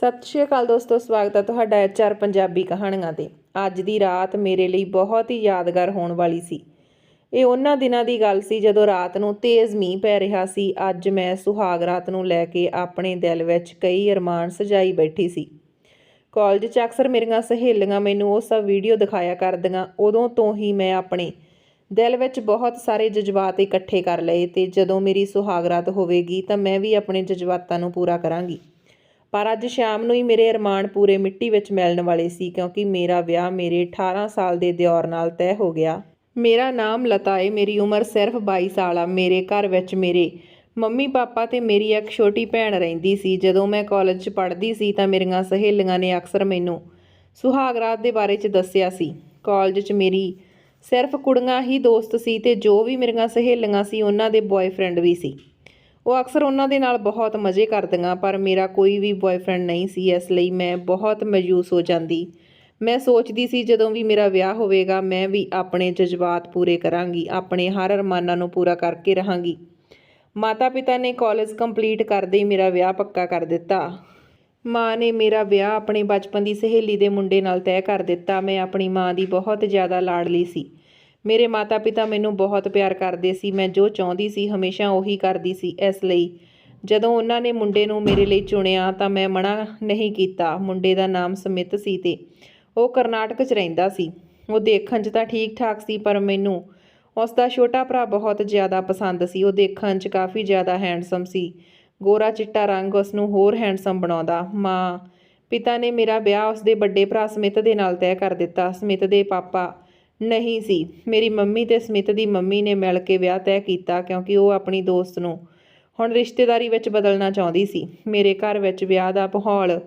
ਸਤਿ ਸ਼੍ਰੀ ਅਕਾਲ ਦੋਸਤੋ, ਸਵਾਗਤ ਹੈ ਤੁਹਾਡਾ ਐਚਆਰ ਪੰਜਾਬੀ ਕਹਾਣੀਆਂ ਤੇ। ਅੱਜ ਦੀ ਰਾਤ ਮੇਰੇ ਲਈ ਬਹੁਤ ਹੀ ਯਾਦਗਾਰ ਹੋਣ ਵਾਲੀ ਸੀ। ਇਹ ਉਹਨਾਂ ਦਿਨਾਂ ਦੀ ਗੱਲ ਸੀ ਜਦੋਂ ਰਾਤ ਨੂੰ ਤੇਜ਼ ਮੀਂਹ ਪੈ ਰਿਹਾ ਸੀ। ਅੱਜ ਮੈਂ ਸੁਹਾਗ ਰਾਤ ਨੂੰ ਲੈ ਕੇ ਆਪਣੇ ਦਿਲ ਵਿੱਚ ਕਈ ਅਰਮਾਨ ਸਜਾਈ ਬੈਠੀ ਸੀ। ਕਾਲਜ 'ਚ ਅਕਸਰ ਮੇਰੀਆਂ ਸਹੇਲੀਆਂ ਮੈਨੂੰ ਉਹ ਸਭ ਵੀਡੀਓ ਦਿਖਾਇਆ ਕਰਦੀਆਂ। ਉਦੋਂ ਤੋਂ ਹੀ ਮੈਂ ਆਪਣੇ ਦਿਲ ਵਿੱਚ ਬਹੁਤ ਸਾਰੇ ਜਜ਼ਬਾਤ ਇਕੱਠੇ ਕਰ ਲਏ ਤੇ ਜਦੋਂ ਮੇਰੀ ਸੁਹਾਗ ਰਾਤ ਹੋਵੇਗੀ ਤਾਂ ਮੈਂ ਵੀ ਆਪਣੇ ਜਜ਼ਬਾਤਾਂ ਨੂੰ ਪੂਰਾ ਕਰਾਂਗੀ। ਪਰ ਅੱਜ ਸ਼ਾਮ ਨੂੰ ਹੀ ਮੇਰੇ ਅਰਮਾਨ ਪੂਰੇ ਮਿੱਟੀ ਵਿੱਚ ਮਿਲਣ ਵਾਲੇ ਸੀ ਕਿਉਂਕਿ ਮੇਰਾ ਵਿਆਹ ਮੇਰੇ 18 ਸਾਲ ਦੇ ਦਿਓਰ ਨਾਲ ਤੈਅ ਹੋ ਗਿਆ। ਮੇਰਾ ਨਾਮ ਲਤਾ ਏ, ਮੇਰੀ ਉਮਰ ਸਿਰਫ 22 ਸਾਲ ਆ। ਮੇਰੇ ਘਰ ਵਿੱਚ ਮੇਰੇ ਮੰਮੀ ਪਾਪਾ ਤੇ ਮੇਰੀ ਇੱਕ ਛੋਟੀ ਭੈਣ ਰਹਿੰਦੀ ਸੀ। ਜਦੋਂ ਮੈਂ ਕਾਲਜ 'ਚ ਪੜ੍ਹਦੀ ਸੀ ਤਾਂ ਮੇਰੀਆਂ ਸਹੇਲੀਆਂ ਨੇ ਅਕਸਰ ਮੈਨੂੰ ਸੁਹਾਗ ਰਾਤ ਦੇ ਬਾਰੇ 'ਚ ਦੱਸਿਆ ਸੀ। ਕਾਲਜ 'ਚ ਮੇਰੀ ਸਿਰਫ ਕੁੜੀਆਂ ਹੀ ਦੋਸਤ ਸੀ ਤੇ ਜੋ ਵੀ ਮੇਰੀਆਂ ਸਹੇਲੀਆਂ ਸੀ, ਉਹਨਾਂ ਦੇ ਬॉयਫ੍ਰੈਂਡ ਵੀ ਸੀ। ਉਹ ਅਕਸਰ ਉਹਨਾਂ ਦੇ ਨਾਲ ਬਹੁਤ ਮਜ਼ੇ ਕਰਦੀਆਂ, ਪਰ ਮੇਰਾ ਕੋਈ ਵੀ ਬॉयਫ੍ਰੈਂਡ ਨਹੀਂ ਸੀ, ਇਸ ਲਈ ਮੈਂ ਬਹੁਤ ਮਾਯੂਸ ਹੋ ਜਾਂਦੀ। ਮੈਂ ਸੋਚਦੀ ਸੀ, ਜਦੋਂ ਵੀ ਮੇਰਾ ਵਿਆਹ ਹੋਵੇਗਾ, ਮੈਂ ਵੀ ਆਪਣੇ ਜਜ਼ਬਾਤ ਪੂਰੇ ਕਰਾਂਗੀ, ਆਪਣੇ ਹਰ ਅਰਮਾਨਾਂ ਨੂੰ ਪੂਰਾ ਕਰਕੇ ਰਹਾਂਗੀ। ਮਾਤਾ ਪਿਤਾ ਨੇ ਕਾਲਜ ਕੰਪਲੀਟ ਕਰਦੇ ਹੀ ਮੇਰਾ ਵਿਆਹ ਪੱਕਾ ਕਰ ਦਿੱਤਾ। ਮਾਂ ਨੇ ਮੇਰਾ ਵਿਆਹ ਆਪਣੇ ਬਚਪਨ ਦੀ ਸਹੇਲੀ ਦੇ ਮੁੰਡੇ ਨਾਲ ਤੈਅ ਕਰ ਦਿੱਤਾ। ਮੈਂ ਆਪਣੀ ਮਾਂ ਦੀ ਬਹੁਤ ਜ਼ਿਆਦਾ ਲਾਡਲੀ ਸੀ। ਮੇਰੇ ਮਾਤਾ-ਪਿਤਾ ਮੈਨੂੰ ਬਹੁਤ ਪਿਆਰ ਕਰਦੇ ਸੀ, ਮੈਂ ਜੋ ਚਾਹੁੰਦੀ ਸੀ ਹਮੇਸ਼ਾ ਉਹੀ ਕਰਦੀ ਸੀ, ਇਸ ਲਈ। ਜਦੋਂ ਉਹਨਾਂ ਨੇ ਮੁੰਡੇ ਨੂੰ ਮੇਰੇ ਲਈ ਚੁਣਿਆ ਤਾਂ ਮੈਂ ਮਨਾ ਨਹੀਂ ਕੀਤਾ, ਮੁੰਡੇ ਦਾ ਨਾਮ ਸਮਿਤ ਸੀ ਤੇ ਉਹ ਕਰਨਾਟਕ 'ਚ ਰਹਿੰਦਾ ਸੀ। ਉਹ ਦੇਖਣ 'ਚ ਤਾਂ ਠੀਕ-ਠਾਕ ਸੀ, ਪਰ ਮੈਨੂੰ ਉਸ ਦਾ ਛੋਟਾ ਭਰਾ ਬਹੁਤ ਜ਼ਿਆਦਾ ਪਸੰਦ ਸੀ। ਉਹ ਦੇਖਣ 'ਚ ਕਾਫੀ ਜ਼ਿਆਦਾ ਹੈਂਡਸਮ ਸੀ। ਗੋਰਾ ਚਿੱਟਾ ਰੰਗ ਉਸ ਨੂੰ ਹੋਰ ਹੈਂਡਸਮ ਬਣਾਉਂਦਾ। ਮਾਂ ਪਿਤਾ ਨੇ ਮੇਰਾ ਵਿਆਹ ਉਸ ਦੇ ਵੱਡੇ ਭਰਾ ਸਮਿਤ ਦੇ ਨਾਲ ਤੈਅ ਕਰ ਦਿੱਤਾ। ਸਮਿਤ ਦੇ ਪਾਪਾ ਨਹੀਂ ਸੀ। ਮੇਰੀ ਮੰਮੀ ਤੇ ਸਮਿਤ ਦੀ ਮੰਮੀ ਨੇ ਮਿਲ ਕੇ ਵਿਆਹ ਤੈਅ ਕੀਤਾ ਕਿਉਂਕਿ ਉਹ ਆਪਣੀ ਦੋਸਤ ਨੂੰ ਹੁਣ ਰਿਸ਼ਤੇਦਾਰੀ ਵਿੱਚ ਬਦਲਣਾ ਚਾਹੁੰਦੀ ਸੀ। ਮੇਰੇ ਘਰ ਵਿੱਚ ਵਿਆਹ ਦਾ ਮਾਹੌਲ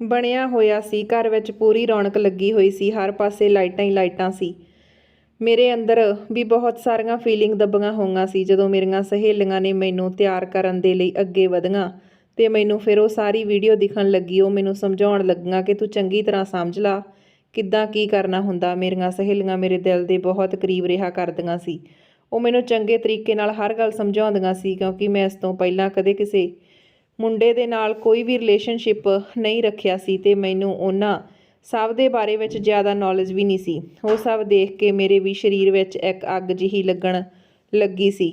ਬਣਿਆ ਹੋਇਆ ਸੀ। ਘਰ ਵਿੱਚ ਪੂਰੀ ਰੌਣਕ ਲੱਗੀ ਹੋਈ ਸੀ। ਹਰ ਪਾਸੇ ਲਾਈਟਾਂ ਹੀ ਲਾਈਟਾਂ ਸੀ। ਮੇਰੇ ਅੰਦਰ ਵੀ ਬਹੁਤ ਸਾਰੀਆਂ ਫੀਲਿੰਗ ਦੱਬੀਆਂ ਹੋਈਆਂ ਸੀ। ਜਦੋਂ ਮੇਰੀਆਂ ਸਹੇਲੀਆਂ ਨੇ ਮੈਨੂੰ ਤਿਆਰ ਕਰਨ ਦੇ ਲਈ ਅੱਗੇ ਵਧੀਆਂ ਤੇ ਮੈਨੂੰ ਫਿਰ ਉਹ ਸਾਰੀ ਵੀਡੀਓ ਦਿਖਣ ਲੱਗੀ, ਉਹ ਮੈਨੂੰ ਸਮਝਾਉਣ ਲੱਗੀਆਂ ਕਿ ਤੂੰ ਚੰਗੀ ਤਰ੍ਹਾਂ ਸਮਝ ਲਾ। ਕਿੱਦਾਂ ਕੀ ਕਰਨਾ ਹੁੰਦਾ? ਮੇਰੀਆਂ ਸਹੇਲੀਆਂ ਮੇਰੇ ਦਿਲ ਦੇ ਬਹੁਤ ਕਰੀਬ ਰਿਹਾ ਕਰਦੀਆਂ ਸੀ। ਉਹ ਮੈਨੂੰ ਚੰਗੇ ਤਰੀਕੇ ਨਾਲ ਹਰ ਗੱਲ ਸਮਝਾਉਂਦੀਆਂ ਸੀ ਕਿਉਂਕਿ ਮੈਂ ਇਸ ਤੋਂ ਪਹਿਲਾਂ ਕਦੇ ਕਿਸੇ ਮੁੰਡੇ ਦੇ ਨਾਲ ਕੋਈ ਵੀ ਰਿਲੇਸ਼ਨਸ਼ਿਪ ਨਹੀਂ ਰੱਖਿਆ ਸੀ ਤੇ ਮੈਨੂੰ ਉਹਨਾਂ ਸਭ ਦੇ ਬਾਰੇ ਵਿੱਚ ਜ਼ਿਆਦਾ ਨੌਲੇਜ ਵੀ ਨਹੀਂ ਸੀ। ਉਹ ਸਭ ਦੇਖ ਕੇ ਮੇਰੇ ਵੀ ਸਰੀਰ ਵਿੱਚ ਇੱਕ ਅੱਗ ਜਿਹੀ ਲੱਗਣ ਲੱਗੀ ਸੀ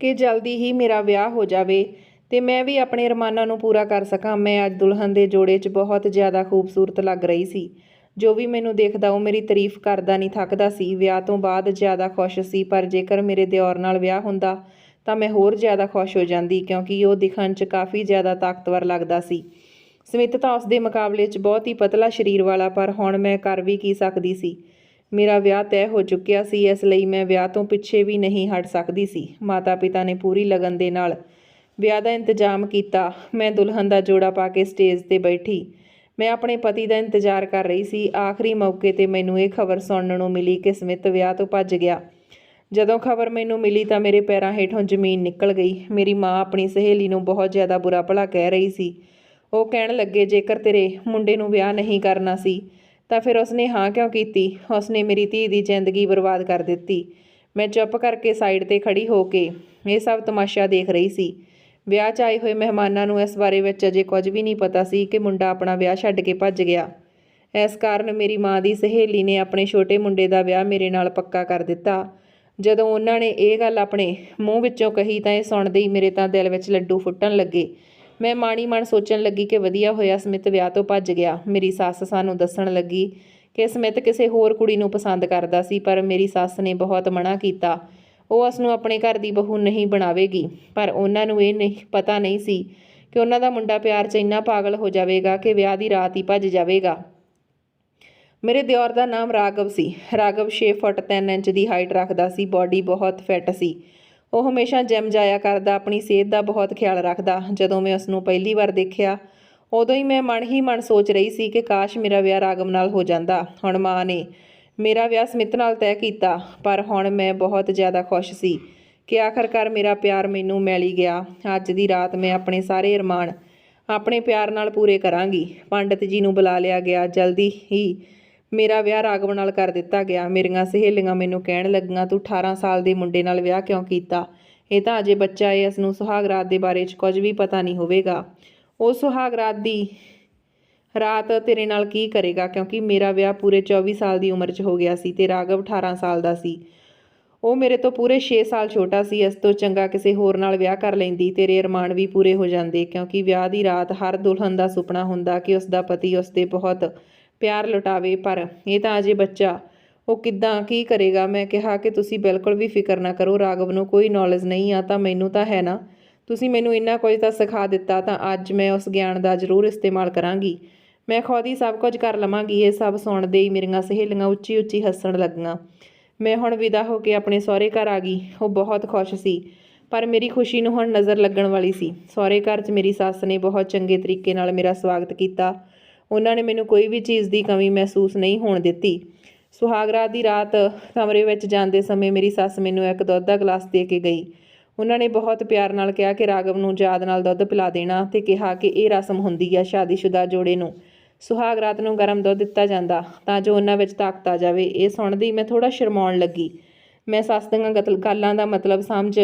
ਕਿ ਜਲਦੀ ਹੀ ਮੇਰਾ ਵਿਆਹ ਹੋ ਜਾਵੇ ਤੇ ਮੈਂ ਵੀ ਆਪਣੇ ਅਰਮਾਨਾਂ ਨੂੰ ਪੂਰਾ ਕਰ ਸਕਾਂ। ਮੈਂ ਅੱਜ ਦੁਲਹਨ ਦੇ ਜੋੜੇ 'ਚ ਬਹੁਤ ਜ਼ਿਆਦਾ ਖੂਬਸੂਰਤ ਲੱਗ ਰਹੀ ਸੀ। ਜੋ ਵੀ ਮੈਨੂੰ ਦੇਖਦਾ, ਉਹ ਮੇਰੀ ਤਾਰੀਫ ਕਰਦਾ, ਨਹੀਂ ਥੱਕਦਾ ਸੀ। ਵਿਆਹ ਤੋਂ ਬਾਅਦ ਜ਼ਿਆਦਾ ਖੁਸ਼ ਸੀ, ਪਰ ਜੇਕਰ ਮੇਰੇ ਦਿਓਰ ਨਾਲ ਵਿਆਹ ਹੁੰਦਾ, ਤਾਂ ਮੈਂ ਹੋਰ ਜ਼ਿਆਦਾ ਖੁਸ਼ ਹੋ ਜਾਂਦੀ, ਕਿਉਂਕਿ ਉਹ ਦਿਖਣ 'ਚ ਕਾਫੀ ਜ਼ਿਆਦਾ ਤਾਕਤਵਰ ਲੱਗਦਾ ਸੀ। ਸਮਿਤ ਤਾਂ ਉਸ ਦੇ ਮੁਕਾਬਲੇ 'ਚ ਬਹੁਤ ਹੀ ਪਤਲਾ ਸਰੀਰ ਵਾਲਾ, ਪਰ ਹੁਣ ਮੈਂ ਕਰ ਵੀ ਕੀ ਸਕਦੀ ਸੀ? ਮੇਰਾ ਵਿਆਹ ਤੈਅ ਹੋ ਚੁੱਕਿਆ ਸੀ, ਇਸ ਲਈ ਮੈਂ ਵਿਆਹ ਤੋਂ ਪਿੱਛੇ ਵੀ ਨਹੀਂ ਹਟ ਸਕਦੀ ਸੀ। ਮਾਤਾ ਪਿਤਾ ਨੇ ਪੂਰੀ ਲਗਨ ਦੇ ਨਾਲ ਵਿਆਹ ਦਾ ਇੰਤਜ਼ਾਮ ਕੀਤਾ। ਮੈਂ ਦੁਲਹਨ ਦਾ ਜੋੜਾ ਪਾ ਕੇ ਸਟੇਜ ਤੇ ਬੈਠੀ। ਮੈਂ ਆਪਣੇ ਪਤੀ ਦਾ ਇੰਤਜ਼ਾਰ ਕਰ ਰਹੀ ਸੀ। ਆਖਰੀ ਮੌਕੇ ਤੇ ਮੈਨੂੰ ਇਹ ਖਬਰ ਸੁਣਨ ਨੂੰ ਮਿਲੀ ਕਿ ਸਮਿਤ ਵਿਆਹ ਤੋਂ ਭੱਜ ਗਿਆ। ਜਦੋਂ ਖਬਰ ਮੈਨੂੰ ਮਿਲੀ ਤਾਂ ਮੇਰੇ ਪੈਰਾਂ ਹੇਠੋਂ ਜ਼ਮੀਨ ਨਿਕਲ ਗਈ। ਮੇਰੀ ਮਾਂ ਆਪਣੀ ਸਹੇਲੀ ਨੂੰ ਬਹੁਤ ਜ਼ਿਆਦਾ ਬੁਰਾ ਭਲਾ ਕਹਿ ਰਹੀ ਸੀ। ਉਹ ਕਹਿਣ ਲੱਗੇ, ਜੇਕਰ ਤੇਰੇ ਮੁੰਡੇ ਨੂੰ ਵਿਆਹ ਨਹੀਂ ਕਰਨਾ ਸੀ, ਤਾਂ ਫਿਰ ਉਸਨੇ ਹਾਂ ਕਿਉਂ ਕੀਤੀ? ਉਸਨੇ ਮੇਰੀ ਧੀ ਦੀ ਜ਼ਿੰਦਗੀ ਬਰਬਾਦ ਕਰ ਦਿੱਤੀ। ਮੈਂ ਚੁੱਪ ਕਰਕੇ ਸਾਈਡ ਤੇ ਖੜੀ ਹੋ ਕੇ ਇਹ ਸਭ ਤਮਾਸ਼ਾ ਦੇਖ ਰਹੀ ਸੀ। ਵਿਆਹ 'ਚ ਆਏ ਹੋਏ ਮਹਿਮਾਨਾਂ ਨੂੰ ਇਸ ਬਾਰੇ ਵਿੱਚ ਅਜੇ ਕੁਝ ਵੀ ਨਹੀਂ ਪਤਾ ਸੀ ਕਿ ਮੁੰਡਾ ਆਪਣਾ ਵਿਆਹ ਛੱਡ ਕੇ ਭੱਜ ਗਿਆ। ਇਸ ਕਾਰਨ ਮੇਰੀ ਮਾਂ ਦੀ ਸਹੇਲੀ ਨੇ ਆਪਣੇ ਛੋਟੇ ਮੁੰਡੇ ਦਾ ਵਿਆਹ ਮੇਰੇ ਨਾਲ ਪੱਕਾ ਕਰ ਦਿੱਤਾ। ਜਦੋਂ ਉਹਨਾਂ ਨੇ ਇਹ ਗੱਲ ਆਪਣੇ ਮੂੰਹ ਵਿੱਚੋਂ ਕਹੀ ਤਾਂ ਇਹ ਸੁਣਦੇ ਹੀ ਮੇਰੇ ਤਾਂ ਦਿਲ ਵਿੱਚ ਲੱਡੂ ਫੁੱਟਣ ਲੱਗੇ। ਮੈਂ ਮਾਣੀ ਮਨ ਸੋਚਣ ਲੱਗੀ ਕਿ ਵਧੀਆ ਹੋਇਆ ਸਮਿਤ ਵਿਆਹ ਤੋਂ ਭੱਜ ਗਿਆ। ਮੇਰੀ ਸੱਸ ਸਾਨੂੰ ਦੱਸਣ ਲੱਗੀ ਕਿ ਸਮਿਤ ਕਿਸੇ ਹੋਰ ਕੁੜੀ ਨੂੰ ਪਸੰਦ ਕਰਦਾ ਸੀ, ਪਰ ਮੇਰੀ ਸੱਸ ਨੇ ਬਹੁਤ ਮਨਾ ਕੀਤਾ। ਉਹ ਉਸ ਨੂੰ ਆਪਣੇ ਘਰ ਦੀ ਬਹੂ ਨਹੀਂ ਬਣਾਵੇਗੀ। ਪਰ ਉਹਨਾਂ ਨੂੰ ਇਹ ਨਹੀਂ, ਪਤਾ ਨਹੀਂ ਸੀ ਕਿ ਉਹਨਾਂ ਦਾ ਮੁੰਡਾ ਪਿਆਰ 'ਚ ਇੰਨਾ ਪਾਗਲ ਹੋ ਜਾਵੇਗਾ ਕਿ ਵਿਆਹ ਦੀ ਰਾਤ ਹੀ ਭੱਜ ਜਾਵੇਗਾ। ਮੇਰੇ ਦਿਓਰ ਦਾ ਨਾਮ ਰਾਗਵ ਸੀ। ਰਾਗਵ 6 ਫੁੱਟ 3 ਇੰਚ ਦੀ ਹਾਈਟ ਰੱਖਦਾ ਸੀ ਬਾਡੀ ਬਹੁਤ ਫਿੱਟ ਸੀ। ਉਹ ਹਮੇਸ਼ਾ ਜਿਮ ਜਾਇਆ ਕਰਦਾ, ਆਪਣੀ ਸਿਹਤ ਦਾ ਬਹੁਤ ਖਿਆਲ ਰੱਖਦਾ। ਜਦੋਂ ਮੈਂ ਉਸ ਨੂੰ ਪਹਿਲੀ ਵਾਰ ਦੇਖਿਆ, ਉਦੋਂ ਹੀ ਮੈਂ ਮਨ ਹੀ ਮਨ ਸੋਚ ਰਹੀ ਸੀ ਕਿ ਕਾਸ਼ ਮੇਰਾ ਵਿਆਹ ਰਾਗਵ ਨਾਲ ਹੋ ਜਾਂਦਾ। ਹੁਣ ਮਾਂ ਨੇ ਮੇਰਾ ਵਿਆਹ ਸਮਿਤ ਨਾਲ ਤੈਅ ਕੀਤਾ, ਪਰ ਹੁਣ ਮੈਂ ਬਹੁਤ ਜ਼ਿਆਦਾ ਖੁਸ਼ ਸੀ ਕਿ ਆਖਰਕਾਰ ਮੇਰਾ ਪਿਆਰ ਮੈਨੂੰ ਮਿਲ ਹੀ ਗਿਆ। ਅੱਜ ਦੀ ਰਾਤ ਮੈਂ ਆਪਣੇ ਸਾਰੇ ਅਰਮਾਨ ਆਪਣੇ ਪਿਆਰ ਨਾਲ ਪੂਰੇ ਕਰਾਂਗੀ। ਪੰਡਤ ਜੀ ਨੂੰ ਬੁਲਾ ਲਿਆ ਗਿਆ। ਜਲਦੀ ਹੀ ਮੇਰਾ ਵਿਆਹ ਰਾਗਵ ਨਾਲ ਕਰ ਦਿੱਤਾ ਗਿਆ। ਮੇਰੀਆਂ ਸਹੇਲੀਆਂ ਮੈਨੂੰ ਕਹਿਣ ਲੱਗੀਆਂ, ਤੂੰ 18 ਸਾਲ ਦੇ ਮੁੰਡੇ ਨਾਲ ਵਿਆਹ ਕਿਉਂ ਕੀਤਾ? ਇਹ ਤਾਂ ਅਜੇ ਬੱਚਾ ਏ, ਇਸ ਨੂੰ ਸੁਹਾਗ ਰਾਤ ਦੇ ਬਾਰੇ 'ਚ ਕੁਝ ਵੀ ਪਤਾ ਨਹੀਂ ਹੋਵੇਗਾ। ਉਹ ਸੁਹਾਗ ਰਾਤ ਦੀ ਰਾਤ ਤੇਰੇ ਨਾਲ ਕੀ ਕਰੇਗਾ? ਕਿਉਂਕਿ ਮੇਰਾ ਵਿਆਹ ਪੂਰੇ 24 ਸਾਲ ਦੀ ਉਮਰ 'ਚ ਹੋ ਗਿਆ ਸੀ ਤੇ ਰਾਘਵ 18 ਸਾਲ ਦਾ ਸੀ। ਉਹ ਮੇਰੇ ਤੋਂ ਪੂਰੇ 6 ਸਾਲ ਛੋਟਾ ਸੀ। ਇਸ ਤੋਂ ਚੰਗਾ ਕਿਸੇ ਹੋਰ ਨਾਲ ਵਿਆਹ ਕਰ ਲੈਂਦੀ। ਤੇਰੇ ਅਰਮਾਨ ਵੀ ਪੂਰੇ ਹੋ ਜਾਂਦੇ, ਕਿਉਂਕਿ ਵਿਆਹ ਦੀ ਰਾਤ ਹਰ ਦੁਲਹਨ ਦਾ ਸੁਪਨਾ ਹੁੰਦਾ ਕਿ ਉਸ ਦਾ ਪਤੀ ਉਸ ਤੇ ਬਹੁਤ ਪਿਆਰ ਲੁਟਾਵੇ। ਪਰ ਇਹ ਤਾਂ ਅਜੇ ਬੱਚਾ। ਉਹ ਕਿੱਦਾਂ, ਕੀ ਕਰੇਗਾ? ਮੈਂ ਕਿਹਾ ਕਿ ਤੁਸੀਂ ਬਿਲਕੁਲ ਵੀ ਫਿਕਰ ਨਾ ਕਰੋ। ਰਾਘਵ ਨੂੰ ਕੋਈ ਨੌਲੇਜ ਨਹੀਂ ਆ, ਤਾਂ ਮੈਨੂੰ ਤਾਂ ਹੈ ਨਾ। ਤੁਸੀਂ ਮੈਨੂੰ ਇੰਨਾ ਕੁਝ ਤਾਂ ਸਿਖਾ ਦਿੱਤਾ, ਤਾਂ ਅੱਜ ਮੈਂ ਉਸ ਗਿਆਨ ਦਾ ਜ਼ਰੂਰ ਇਸਤੇਮਾਲ ਕਰਾਂਗੀ। ਮੈਂ ਖੁਦ ਹੀ ਸਭ ਕੁਝ ਕਰ ਲਵਾਂਗੀ, ਇਹ ਸਭ ਸੁਣਦੇ ਹੀ ਮੇਰੀਆਂ ਸਹੇਲੀਆਂ ਉੱਚੀ ਉੱਚੀ ਹੱਸਣ ਲੱਗੀਆਂ। ਮੈਂ ਹੁਣ ਵਿਦਾ ਹੋ ਕੇ ਆਪਣੇ ਸਹੁਰੇ ਘਰ ਆ ਗਈ, ਉਹ ਬਹੁਤ ਖੁਸ਼ ਸੀ, ਪਰ ਮੇਰੀ ਖੁਸ਼ੀ ਨੂੰ ਹੁਣ ਨਜ਼ਰ ਲੱਗਣ ਵਾਲੀ ਸੀ। ਸਹੁਰੇ ਘਰ 'ਚ ਮੇਰੀ ਸੱਸ ਨੇ ਬਹੁਤ ਚੰਗੇ ਤਰੀਕੇ ਨਾਲ ਮੇਰਾ ਸਵਾਗਤ ਕੀਤਾ। ਉਹਨਾਂ ਨੇ ਮੈਨੂੰ ਕੋਈ ਵੀ ਚੀਜ਼ ਦੀ ਕਮੀ ਮਹਿਸੂਸ ਨਹੀਂ ਹੋਣ ਦਿੱਤੀ। ਸੁਹਾਗਰਾਤ ਦੀ ਰਾਤ ਕਮਰੇ ਵਿੱਚ ਜਾਂਦੇ ਸਮੇਂ ਮੇਰੀ ਸੱਸ ਮੈਨੂੰ ਇੱਕ ਦੁੱਧ ਦਾ ਗਲਾਸ ਦੇ ਕੇ ਗਈ। ਉਹਨਾਂ ਨੇ ਬਹੁਤ ਪਿਆਰ ਨਾਲ ਕਿਹਾ ਕਿ ਰਾਗਵ ਨੂੰ ਯਾਦ ਨਾਲ ਦੁੱਧ ਪਿਲਾ ਦੇਣਾ ਤੇ ਕਿਹਾ ਕਿ ਇਹ ਰਸਮ ਹੁੰਦੀ ਹੈ ਸ਼ਾਦੀशुदा ਜੋੜੇ ਨੂੰ। ਸੁਹਾਗ ਰਾਤ ਨੂੰ ਗਰਮ ਦੁੱਧ ਦਿੱਤਾ ਜਾਂਦਾ ਤਾਂ ਜੋ ਉਹਨਾਂ ਵਿੱਚ ਤਾਕਤ ਆ ਜਾਵੇ। ਇਹ ਸੁਣਦੀ ਮੈਂ ਥੋੜਾ ਸ਼ਰਮਾਉਣ ਲੱਗੀ। ਮੈਂ ਸੱਸ ਦੀਆਂ ਗਤਲ- ਗੱਲਾਂ ਦਾ ਮਤਲਬ ਸਮਝ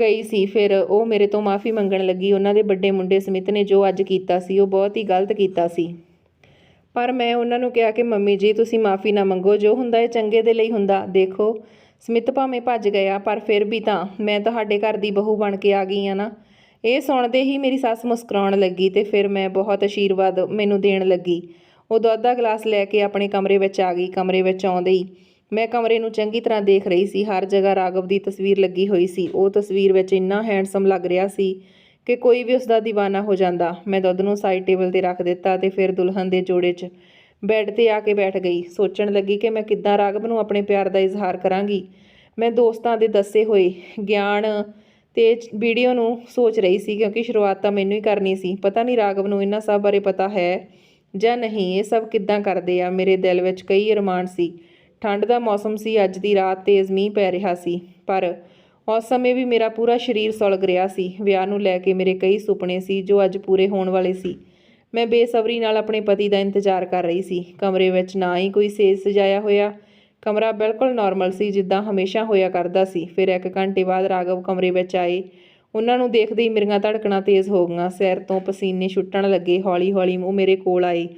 ਗਈ ਸੀ। ਫਿਰ ਉਹ ਮੇਰੇ ਤੋਂ ਮਾਫੀ ਮੰਗਣ ਲੱਗੀ। ਉਹਨਾਂ ਦੇ ਵੱਡੇ ਮੁੰਡੇ ਸਮਿਤ ਨੇ ਜੋ ਅੱਜ ਕੀਤਾ ਸੀ, ਉਹ ਬਹੁਤ ਹੀ ਗਲਤ ਕੀਤਾ ਸੀ। ਪਰ ਮੈਂ ਉਹਨਾਂ ਨੂੰ ਕਿਹਾ ਕਿ, ਮੰਮੀ ਜੀ, ਤੁਸੀਂ ਮਾਫੀ ਨਾ ਮੰਗੋ। ਜੋ ਹੁੰਦਾ ਇਹ ਚੰਗੇ ਦੇ ਲਈ ਹੁੰਦਾ। ਦੇਖੋ, ਸਮਿਤ ਭਾਵੇਂ ਭੱਜ ਗਿਆ, ਪਰ ਫਿਰ ਵੀ ਤਾਂ ਮੈਂ ਤੁਹਾਡੇ ਘਰ ਦੀ ਬਹੂ ਬਣ ਕੇ ਆ ਗਈ ਆ ਨਾ। ਇਹ ਸੁਣਦੇ ਹੀ ਮੇਰੀ ਸੱਸ ਮੁਸਕਰਾਉਣ ਲੱਗੀ ਤੇ ਫਿਰ ਮੈਂ ਬਹੁਤ ਆਸ਼ੀਰਵਾਦ ਮੈਨੂੰ ਦੇਣ ਲੱਗੀ। ਉਹ ਦੁੱਧ ਦਾ ਗਲਾਸ ਲੈ ਕੇ ਆਪਣੇ ਕਮਰੇ ਵਿੱਚ ਆ ਗਈ, ਕਮਰੇ ਵਿੱਚ ਆਉਂਦੇ ਹੀ ਮੈਂ ਕਮਰੇ ਨੂੰ ਚੰਗੀ ਤਰ੍ਹਾਂ ਦੇਖ ਰਹੀ ਸੀ। ਹਰ ਜਗ੍ਹਾ ਰਾਘਵ ਦੀ ਤਸਵੀਰ ਲੱਗੀ ਹੋਈ ਸੀ। ਉਹ ਤਸਵੀਰ ਵਿੱਚ ਇੰਨਾ ਹੈਂਡਸਮ ਲੱਗ ਰਿਹਾ ਸੀ ਕਿ ਕੋਈ ਵੀ ਉਸ ਦਾ دیਵਾਨਾ ਹੋ ਜਾਂਦਾ। ਮੈਂ ਦੁੱਧ ਨੂੰ ਸਾਈਡ ਟੇਬਲ ਤੇ ਰੱਖ ਦਿੱਤਾ ਤੇ ਫਿਰ ਦੁਲਹਨ ਦੇ ਜੋੜੇ 'ਚ ਬੈੱਡ ਤੇ ਆ ਕੇ ਬੈਠ ਗਈ। ਸੋਚਣ ਲੱਗੀ ਕਿ ਮੈਂ ਕਿੱਦਾਂ ਰਾਘਵ ਨੂੰ ਆਪਣੇ ਪਿਆਰ ਦਾ ਇਜ਼ਹਾਰ ਕਰਾਂਗੀ। ਮੈਂ ਦੋਸਤਾਂ ਦੇ ਦੱਸੇ ਹੋਏ ਗਿਆਨ ਤੇ ਵੀਡੀਓ ਨੂੰ ਸੋਚ ਰਹੀ ਸੀ ਕਿਉਂਕਿ ਸ਼ੁਰੂਆਤ ਤਾਂ ਮੈਨੂੰ ਹੀ ਕਰਨੀ ਸੀ। ਪਤਾ ਨਹੀਂ ਰਾਘਵ ਨੂੰ ਇਹਨਾਂ ਸਭ ਬਾਰੇ ਪਤਾ ਹੈ ਜਾਂ ਨਹੀਂ, ਇਹ ਸਭ ਕਿੱਦਾਂ ਕਰਦੇ ਆ? ਮੇਰੇ ਦਿਲ ਵਿੱਚ ਕਈ ਅਰਮਾਨ ਸੀ। ਠੰਡ ਦਾ ਮੌਸਮ ਸੀ, ਅੱਜ ਦੀ ਰਾਤ ਤੇਜ਼ ਮੀਂਹ ਪੈ ਰਿਹਾ ਸੀ, ਪਰ ਉਸ ਸਮੇਂ ਵੀ ਮੇਰਾ ਪੂਰਾ ਸਰੀਰ ਸੁਲਗ ਰਿਹਾ ਸੀ। ਵਿਆਹ ਨੂੰ ਲੈ ਕੇ ਮੇਰੇ ਕਈ ਸੁਪਨੇ ਸੀ, ਜੋ ਅੱਜ ਪੂਰੇ ਹੋਣ ਵਾਲੇ ਸੀ। ਮੈਂ ਬੇਸਬਰੀ ਨਾਲ ਆਪਣੇ ਪਤੀ ਦਾ ਇੰਤਜ਼ਾਰ ਕਰ ਰਹੀ ਸੀ। ਕਮਰੇ ਵਿੱਚ ਨਾ ਹੀ ਕੋਈ ਸੇਜ ਸਜਾਇਆ ਹੋਇਆ ਕਮਰਾ ਬਿਲਕੁਲ ਨਾਰਮਲ ਸੀ, ਜਿੱਦਾਂ ਹਮੇਸ਼ਾ ਹੋਇਆ ਕਰਦਾ ਸੀ। ਫਿਰ ਇੱਕ ਘੰਟੇ ਬਾਅਦ ਰਾਘਵ ਕਮਰੇ ਵਿੱਚ ਆਏ। ਉਹਨਾਂ ਨੂੰ ਦੇਖਦੇ ਹੀ ਮੇਰੀਆਂ ਧੜਕਣਾਂ ਤੇਜ਼ ਹੋ ਗਈਆਂ। ਸਿਰ ਤੋਂ ਪਸੀਨੇ ਛੁੱਟਣ ਲੱਗੇ। ਹੌਲੀ-ਹੌਲੀ ਉਹ ਮੇਰੇ ਕੋਲ ਆਏ।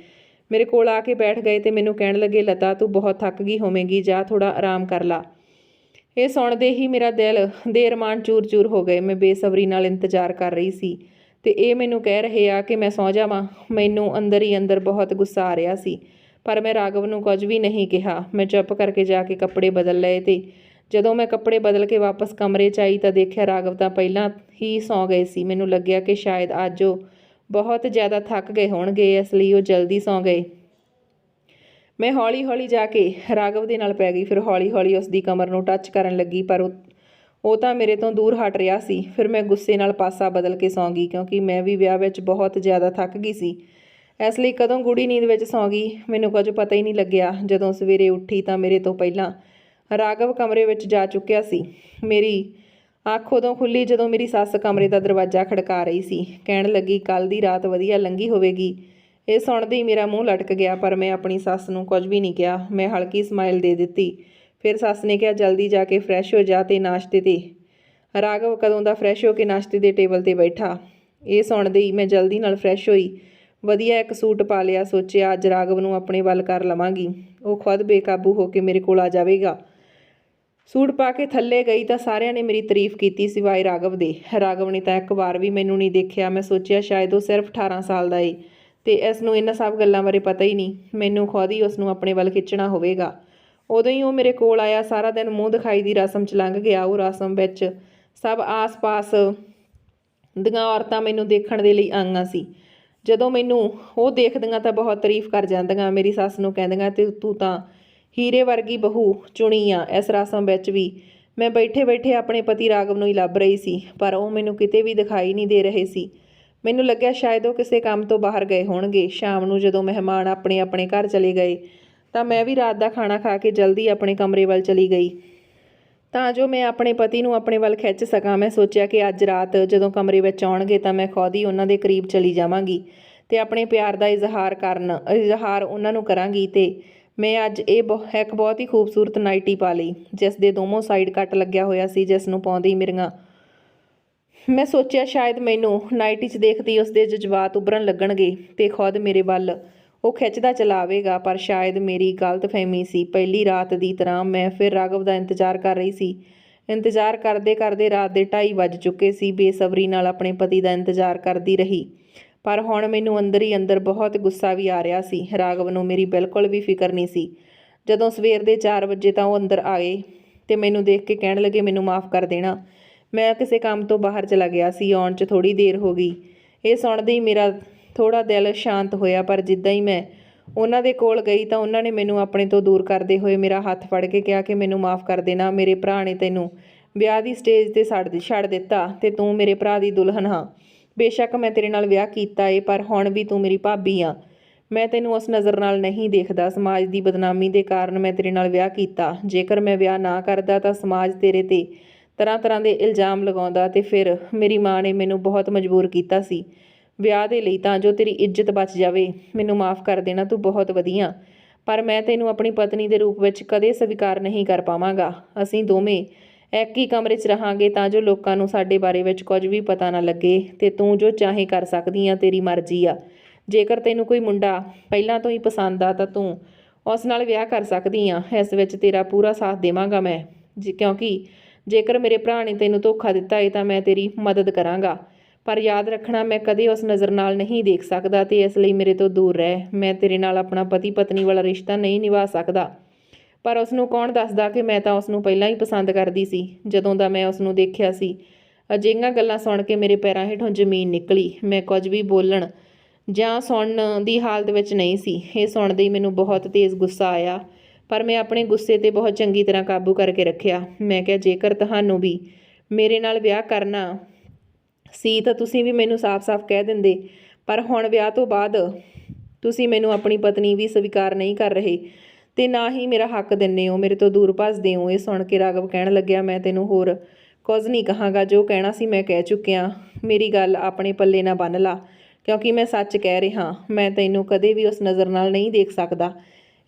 ਮੇਰੇ ਕੋਲ ਆ ਕੇ ਬੈਠ ਗਏ ਤੇ ਮੈਨੂੰ ਕਹਿਣ ਲੱਗੇ, ਲਤਾ, ਤੂੰ ਬਹੁਤ ਥੱਕ ਗਈ ਹੋਵੇਂਗੀ। ਜਾ ਥੋੜਾ ਆਰਾਮ ਕਰ ਲਾ। ਇਹ ਸੁਣਦੇ ਹੀ ਮੇਰਾ ਦਿਲ ਦੇ ਅਰਮਾਨ ਚੂਰ-ਚੂਰ ਹੋ ਗਏ। ਮੈਂ ਬੇਸਬਰੀ ਨਾਲ ਇੰਤਜ਼ਾਰ ਕਰ ਰਹੀ ਸੀ ਤੇ ਇਹ ਮੈਨੂੰ ਕਹਿ ਰਹੇ ਆ ਕਿ ਮੈਂ ਸੌਂ ਜਾਵਾਂ। ਮੈਨੂੰ ਅੰਦਰ ਹੀ ਅੰਦਰ ਬਹੁਤ ਗੁੱਸਾ ਆ ਰਿਹਾ ਸੀ। ਪਰ ਮੈਂ ਰਾਘਵ ਨੂੰ ਕੁਝ ਵੀ ਨਹੀਂ ਕਿਹਾ। ਮੈਂ ਚੁੱਪ ਕਰਕੇ ਜਾ ਕੇ ਕੱਪੜੇ ਬਦਲ ਲਏ ਤੇ ਜਦੋਂ ਮੈਂ ਕੱਪੜੇ ਬਦਲ ਕੇ ਵਾਪਸ ਕਮਰੇ 'ਚ ਆਈ ਤਾਂ ਦੇਖਿਆ ਰਾਘਵ ਤਾਂ ਪਹਿਲਾਂ ਹੀ ਸੌਂ ਗਏ ਸੀ। ਮੈਨੂੰ ਲੱਗਿਆ ਕਿ ਸ਼ਾਇਦ ਅੱਜ ਉਹ ਬਹੁਤ ਜ਼ਿਆਦਾ ਥੱਕ ਗਏ ਹੋਣਗੇ, ਇਸ ਲਈ ਉਹ ਜਲਦੀ ਸੌਂ ਗਏ। ਮੈਂ ਹੌਲੀ-ਹੌਲੀ ਜਾ ਕੇ ਰਾਘਵ ਦੇ ਨਾਲ ਪੈ ਗਈ, ਫਿਰ ਹੌਲੀ-ਹੌਲੀ ਉਸ ਦੀ ਕਮਰ ਨੂੰ ਟੱਚ ਕਰਨ ਲੱਗੀ, ਪਰ ਉਹ ਉਹ ਤਾਂ ਮੇਰੇ ਤੋਂ ਦੂਰ ਹਟ ਰਿਹਾ ਸੀ। ਫਿਰ ਮੈਂ ਗੁੱਸੇ ਨਾਲ ਪਾਸਾ ਬਦਲ ਕੇ ਸੌਂ ਗਈ, ਕਿਉਂਕਿ ਮੈਂ ਵੀ ਵਿਆਹ ਵਿੱਚ ਬਹੁਤ ਜ਼ਿਆਦਾ ਥੱਕ ਗਈ ਸੀ। ਇਸ ਲਈ ਕਦੋਂ ਗੂੜੀ ਨੀਂਦ ਵਿੱਚ ਸੌਂ ਗਈ, ਮੈਨੂੰ ਕੁਝ ਪਤਾ ਹੀ ਨਹੀਂ ਲੱਗਿਆ। ਜਦੋਂ ਸਵੇਰੇ ਉੱਠੀ ਤਾਂ ਮੇਰੇ ਤੋਂ ਪਹਿਲਾਂ ਰਾਘਵ ਕਮਰੇ ਵਿੱਚ ਜਾ ਚੁੱਕਿਆ ਸੀ। ਮੇਰੀ ਅੱਖ ਉਦੋਂ ਖੁੱਲੀ ਜਦੋਂ ਮੇਰੀ ਸੱਸ ਕਮਰੇ ਦਾ ਦਰਵਾਜ਼ਾ ਖੜਕਾ ਰਹੀ ਸੀ। ਕਹਿਣ ਲੱਗੀ ਕੱਲ ਦੀ ਰਾਤ ਵਧੀਆ ਲੰਘੀ ਹੋਵੇਗੀ। ਇਹ ਸੁਣਦੇ ਹੀ ਮੇਰਾ ਮੂੰਹ ਲਟਕ ਗਿਆ, ਪਰ ਮੈਂ ਆਪਣੀ ਸੱਸ ਨੂੰ ਕੁਝ ਵੀ ਨਹੀਂ ਕਿਹਾ। ਮੈਂ ਹਲਕੀ ਸਮਾਈਲ ਦੇ ਦਿੱਤੀ। ਫਿਰ ਸੱਸ ਨੇ ਕਿਹਾ, ਜਲਦੀ ਜਾ ਕੇ ਫਰੈਸ਼ ਹੋ ਜਾ ਤੇ ਨਾਸ਼ਤੇ ਤੇ। ਰਾਘਵ ਕਦੋਂ ਦਾ ਫਰੈਸ਼ ਹੋ ਕੇ ਨਾਸ਼ਤੇ ਦੇ ਟੇਬਲ ਤੇ ਬੈਠਾ। ਇਹ ਸੁਣਦੇ ਹੀ ਮੈਂ ਜਲਦੀ ਨਾਲ ਫਰੈਸ਼ ਹੋਈ। ਵਧੀਆ ਇੱਕ ਸੂਟ ਪਾ ਲਿਆ, ਸੋਚਿਆ ਅੱਜ ਰਾਘਵ ਨੂੰ ਆਪਣੇ ਵੱਲ ਕਰ ਲਵਾਂਗੀ। ਉਹ ਖੁਦ ਬੇਕਾਬੂ ਹੋ ਕੇ ਮੇਰੇ ਕੋਲ ਆ ਜਾਵੇਗਾ। ਸੂਟ ਪਾ ਕੇ ਥੱਲੇ ਗਈ ਤਾਂ ਸਾਰਿਆਂ ਨੇ ਮੇਰੀ ਤਾਰੀਫ ਕੀਤੀ ਸਿਵਾਏ ਰਾਘਵ ਦੇ। ਰਾਘਵ ਨੇ ਤਾਂ ਇੱਕ ਵਾਰ ਵੀ ਮੈਨੂੰ ਨਹੀਂ ਦੇਖਿਆ। ਮੈਂ ਸੋਚਿਆ ਸ਼ਾਇਦ ਉਹ ਸਿਰਫ 18 ਸਾਲ ਦਾ ਏ ਤੇ ਇਸ ਨੂੰ ਇਹਨਾਂ ਸਭ ਗੱਲਾਂ ਬਾਰੇ ਪਤਾ ਹੀ ਨਹੀਂ। ਮੈਨੂੰ ਖੁਦ ਹੀ ਉਸ ਨੂੰ ਆਪਣੇ ਵੱਲ ਖਿੱਚਣਾ ਹੋਵੇਗਾ। ਉਦੋਂ ਹੀ ਉਹ ਮੇਰੇ ਕੋਲ ਆਇਆ। ਸਾਰਾ ਦਿਨ ਮੂੰਹ ਦਿਖਾਈ ਦੀ ਰਸਮ ਚ ਲੰਘ ਗਿਆ। ਉਹ ਰਸਮ ਵਿੱਚ ਸਭ ਆਸ-ਪਾਸ ਦੀਆਂ ਔਰਤਾਂ ਮੈਨੂੰ ਦੇਖਣ ਦੇ ਲਈ ਆਈਆਂ ਸੀ। ਜਦੋਂ ਮੈਨੂੰ ਉਹ ਦੇਖਦੀਆਂ ਤਾਂ ਬਹੁਤ ਤਾਰੀਫ ਕਰ ਜਾਂਦੀਆਂ, ਮੇਰੀ ਸੱਸ ਨੂੰ ਕਹਿੰਦੀਆਂ ਤੇ ਤੂੰ ਤਾਂ ਹੀਰੇ ਵਰਗੀ ਬਹੂ ਚੁਣੀ ਆ, ਇਸ ਰਸਮ ਵਿੱਚ ਵੀ। ਮੈਂ ਬੈਠੇ ਬੈਠੇ ਆਪਣੇ ਪਤੀ ਰਾਗਵ ਨੂੰ ਹੀ ਲੱਭ ਰਹੀ ਸੀ, ਪਰ ਉਹ ਮੈਨੂੰ ਕਿਤੇ ਵੀ ਦਿਖਾਈ ਨਹੀਂ ਦੇ ਰਹੇ ਸੀ। ਮੈਨੂੰ ਲੱਗਿਆ ਸ਼ਾਇਦ ਉਹ ਕਿਸੇ ਕੰਮ ਤੋਂ ਬਾਹਰ ਗਏ ਹੋਣਗੇ। ਸ਼ਾਮ ਨੂੰ ਜਦੋਂ ਮਹਿਮਾਨ ਆਪਣੇ ਆਪਣੇ ਘਰ ਚਲੇ ਗਏ, ਤਾਂ ਮੈਂ ਵੀ ਰਾਤ ਦਾ ਖਾਣਾ ਖਾ ਕੇ ਜਲਦੀ ਆਪਣੇ ਕਮਰੇ ਵੱਲ ਚਲੀ ਗਈ। ਤਾਂ ਜੋ ਮੈਂ ਆਪਣੇ ਪਤੀ ਨੂੰ ਆਪਣੇ ਵੱਲ ਖਿੱਚ ਸਕਾਂ। ਮੈਂ ਸੋਚਿਆ ਕਿ ਅੱਜ ਰਾਤ ਜਦੋਂ ਕਮਰੇ ਵਿੱਚ ਆਉਣਗੇ ਤਾਂ ਮੈਂ ਖੁਦ ਹੀ ਉਹਨਾਂ ਦੇ ਕਰੀਬ ਚਲੀ ਜਾਵਾਂਗੀ ਤੇ ਆਪਣੇ ਪਿਆਰ ਦਾ ਇਜ਼ਹਾਰ ਕਰਨ, ਇਜ਼ਹਾਰ ਉਹਨਾਂ ਨੂੰ ਕਰਾਂਗੀ ਤੇ ਮੈਂ ਅੱਜ ਇਹ ਬਹੁ- ਇੱਕ ਬਹੁਤ ਹੀ ਖੂਬਸੂਰਤ ਨਾਈਟੀ ਪਾ ਲਈ, ਜਿਸ ਦੇ ਦੋਨੋਂ ਸਾਈਡ ਕੱਟ ਲੱਗਿਆ ਹੋਇਆ ਸੀ, ਜਿਸ ਨੂੰ ਪਾਉਂਦੀ ਹੀ ਮੇਰੀਆਂ। ਮੈਂ ਸੋਚਿਆ ਸ਼ਾਇਦ ਮੈਨੂੰ ਨਾਈਟੀ 'ਚ ਦੇਖਦੀ ਉਸਦੇ ਜਜ਼ਬਾਤ ਉਭਰਨ ਲੱਗਣਗੇ ਤੇ ਖੁਦ ਮੇਰੇ ਵੱਲ ਉਹ ਖਿੱਚਦਾ ਚਲਾਵੇਗਾ, ਪਰ ਸ਼ਾਇਦ ਮੇਰੀ ਗਲਤਫਹਿਮੀ ਸੀ। ਪਹਿਲੀ ਰਾਤ ਦੀ ਤਰ੍ਹਾਂ ਮੈਂ ਫਿਰ ਰਾਘਵ ਦਾ ਇੰਤਜ਼ਾਰ ਕਰ ਰਹੀ ਸੀ। ਇੰਤਜ਼ਾਰ ਕਰਦੇ ਕਰਦੇ ਰਾਤ ਦੇ 2:30 ਵੱਜ ਚੁੱਕੇ ਸੀ। ਬੇਸਬਰੀ ਨਾਲ ਆਪਣੇ ਪਤੀ ਦਾ ਇੰਤਜ਼ਾਰ ਕਰਦੀ ਰਹੀ। ਪਰ ਹੁਣ ਮੈਨੂੰ ਅੰਦਰ ਹੀ ਅੰਦਰ ਬਹੁਤ ਗੁੱਸਾ ਵੀ ਆ ਰਿਹਾ ਸੀ। ਰਾਘਵ ਨੂੰ ਮੇਰੀ ਬਿਲਕੁਲ ਵੀ ਫਿਕਰ ਨਹੀਂ ਸੀ। ਜਦੋਂ ਸਵੇਰ ਦੇ 4 ਵਜੇ ਤਾਂ ਉਹ ਅੰਦਰ ਆਏ ਤੇ ਮੈਨੂੰ ਦੇਖ ਕੇ ਕਹਿਣ ਲੱਗੇ, ਮੈਨੂੰ ਮਾਫ ਕਰ ਦੇਣਾ। ਮੈਂ ਕਿਸੇ ਕੰਮ ਤੋਂ ਬਾਹਰ ਚਲਾ ਗਿਆ ਸੀ। ਆਉਣ 'ਚ ਥੋੜੀ ਦੇਰ ਹੋ ਗਈ। ਇਹ ਸੁਣਦੇ ਹੀ ਮੇਰਾ ਥੋੜਾ ਦਿਲ ਸ਼ਾਂਤ ਹੋਇਆ, ਪਰ ਜਿੱਦਾਂ ਹੀ ਮੈਂ ਉਹਨਾਂ ਦੇ ਕੋਲ ਗਈ ਤਾਂ ਉਹਨਾਂ ਨੇ ਮੈਨੂੰ ਆਪਣੇ ਤੋਂ ਦੂਰ ਕਰਦੇ ਹੋਏ ਮੇਰਾ ਹੱਥ ਫੜ ਕੇ ਕਿਹਾ ਕਿ ਮੈਨੂੰ ਮਾਫ ਕਰ ਦੇਣਾ, ਮੇਰੇ ਭਰਾ ਨੇ ਤੈਨੂੰ ਵਿਆਹ ਦੀ ਸਟੇਜ ਤੇ ਛੱਡ ਛੱਡ ਦਿੱਤਾ ਤੇ ਤੂੰ ਮੇਰੇ ਭਰਾ ਦੀ ਦੁਲਹਨ ਹਾਂ। ਬੇਸ਼ੱਕ ਮੈਂ ਤੇਰੇ ਨਾਲ ਵਿਆਹ ਕੀਤਾ ਏ, ਪਰ ਹੁਣ ਵੀ ਤੂੰ ਮੇਰੀ ਭਾਬੀ ਆ। ਮੈਂ ਤੈਨੂੰ ਉਸ ਨਜ਼ਰ ਨਾਲ ਨਹੀਂ ਦੇਖਦਾ। ਸਮਾਜ ਦੀ ਬਦਨਾਮੀ ਦੇ ਕਾਰਨ ਮੈਂ ਤੇਰੇ ਨਾਲ ਵਿਆਹ ਕੀਤਾ। ਜੇਕਰ ਮੈਂ ਵਿਆਹ ਨਾ ਕਰਦਾ ਤਾਂ ਸਮਾਜ ਤੇਰੇ ਤੇ ਤਰ੍ਹਾਂ ਤਰ੍ਹਾਂ ਦੇ ਇਲਜ਼ਾਮ ਲਗਾਉਂਦਾ ਤੇ ਫਿਰ ਮੇਰੀ ਮਾਂ ਨੇ ਮੈਨੂੰ ਬਹੁਤ ਮਜਬੂਰ ਕੀਤਾ ਸੀ। ਵਿਆਹ ਦੇ ਲਈ ਤਾਂ ਜੋ ਤੇਰੀ ਇੱਜ਼ਤ ਬਚ ਜਾਵੇ। ਮੈਨੂੰ ਮਾਫ ਕਰ ਦੇਣਾ, ਤੂੰ ਬਹੁਤ ਵਧੀਆ। ਪਰ ਮੈਂ ਤੈਨੂੰ ਆਪਣੀ ਪਤਨੀ ਦੇ ਰੂਪ ਵਿੱਚ ਕਦੇ ਸਵੀਕਾਰ ਨਹੀਂ ਕਰ ਪਾਵਾਂਗਾ। ਅਸੀਂ ਦੋਵੇਂ ਇੱਕ ਹੀ ਕਮਰੇ 'ਚ ਰਹਾਂਗੇ ਤਾਂ ਜੋ ਲੋਕਾਂ ਨੂੰ ਸਾਡੇ ਬਾਰੇ ਵਿੱਚ ਕੁਝ ਵੀ ਪਤਾ ਨਾ ਲੱਗੇ ਤੇ ਤੂੰ ਜੋ ਚਾਹੇ ਕਰ ਸਕਦੀ ਆ, ਤੇਰੀ ਮਰਜ਼ੀ ਆ। ਜੇਕਰ ਤੈਨੂੰ ਕੋਈ ਮੁੰਡਾ ਪਹਿਲਾਂ ਤੋਂ ਹੀ ਪਸੰਦ ਆ ਤਾਂ ਤੂੰ ਉਸ ਨਾਲ ਵਿਆਹ ਕਰ ਸਕਦੀ ਆ। ਇਸ ਵਿੱਚ ਤੇਰਾ ਪੂਰਾ ਸਾਥ ਦੇਵਾਂਗਾ ਮੈਂ। ਜੀ, ਕਿਉਂਕਿ ਜੇਕਰ ਮੇਰੇ ਭਰਾ ਨੇ ਤੈਨੂੰ ਧੋਖਾ ਦਿੱਤਾ ਹੈ ਤਾਂ ਮੈਂ ਤੇਰੀ ਮਦਦ ਕਰਾਂਗਾ। ਪਰ ਯਾਦ ਰੱਖਣਾ, ਮੈਂ ਕਦੇ ਉਸ ਨਜ਼ਰ ਨਾਲ ਨਹੀਂ ਦੇਖ ਸਕਦਾ ਤੇ ਇਸ ਲਈ ਮੇਰੇ ਤੋਂ ਦੂਰ ਰਹਿ। ਮੈਂ ਤੇਰੇ ਨਾਲ ਆਪਣਾ ਪਤੀ ਪਤਨੀ ਵਾਲਾ ਰਿਸ਼ਤਾ ਨਹੀਂ ਨਿਭਾ ਸਕਦਾ। ਪਰ ਉਸ ਨੂੰ ਕੌਣ ਦੱਸਦਾ ਕਿ ਮੈਂ ਤਾਂ ਉਸ ਨੂੰ ਪਹਿਲਾਂ ਹੀ ਪਸੰਦ ਕਰਦੀ ਸੀ, ਜਦੋਂ ਦਾ ਮੈਂ ਉਸ ਨੂੰ ਦੇਖਿਆ ਸੀ। ਅਜਿਹੀਆਂ ਗੱਲਾਂ ਸੁਣ ਕੇ ਮੇਰੇ ਪੈਰਾਂ ਹੇਠੋਂ ਜ਼ਮੀਨ ਨਿਕਲੀ। ਮੈਂ ਕੁਝ ਵੀ ਬੋਲਣ ਜਾਂ ਸੁਣਨ ਦੀ ਹਾਲਤ ਵਿੱਚ ਨਹੀਂ ਸੀ। ਇਹ ਸੁਣਦੇ ਹੀ ਮੈਨੂੰ ਬਹੁਤ ਤੇਜ਼ ਗੁੱਸਾ ਆਇਆ, ਪਰ ਮੈਂ ਆਪਣੇ ਗੁੱਸੇ ਤੇ ਬਹੁਤ ਚੰਗੀ ਤਰ੍ਹਾਂ ਕਾਬੂ ਕਰਕੇ ਰੱਖਿਆ। ਮੈਂ ਕਿਹਾ, ਜੇਕਰ ਤੁਹਾਨੂੰ ਵੀ ਮੇਰੇ ਨਾਲ ਵਿਆਹ ਕਰਨਾ ਸੀ ਤਾਂ ਤੁਸੀਂ ਵੀ ਮੈਨੂੰ ਸਾਫ਼-ਸਾਫ਼ ਕਹਿ ਦਿੰਦੇ। ਪਰ ਹੁਣ ਵਿਆਹ ਤੋਂ ਬਾਅਦ ਤੁਸੀਂ ਮੈਨੂੰ ਆਪਣੀ ਪਤਨੀ ਵੀ ਸਵੀਕਾਰ ਨਹੀਂ ਕਰ ਰਹੇ। ਤੇ ਨਾ ਹੀ ਮੇਰਾ ਹੱਕ ਦਿੰਦੇ ਹੋ, ਮੇਰੇ ਤੋਂ ਦੂਰ ਭੱਜਦੇ ਹੋ। ਇਹ ਸੁਣ ਕੇ ਰਾਘਵ ਕਹਿਣ ਲੱਗਿਆ, ਮੈਂ ਤੈਨੂੰ ਹੋਰ ਕੁਝ ਨਹੀਂ ਕਹਾਂਗਾ। ਜੋ ਕਹਿਣਾ ਸੀ ਮੈਂ ਕਹਿ ਚੁੱਕਿਆ। ਮੇਰੀ ਗੱਲ ਆਪਣੇ ਪੱਲੇ ਨਾ ਬੰਨ ਲਾ, ਕਿਉਂਕਿ ਮੈਂ ਸੱਚ ਕਹਿ ਰਿਹਾ। ਮੈਂ ਤੈਨੂੰ ਕਦੇ ਵੀ ਉਸ ਨਜ਼ਰ ਨਾਲ ਨਹੀਂ ਦੇਖ ਸਕਦਾ।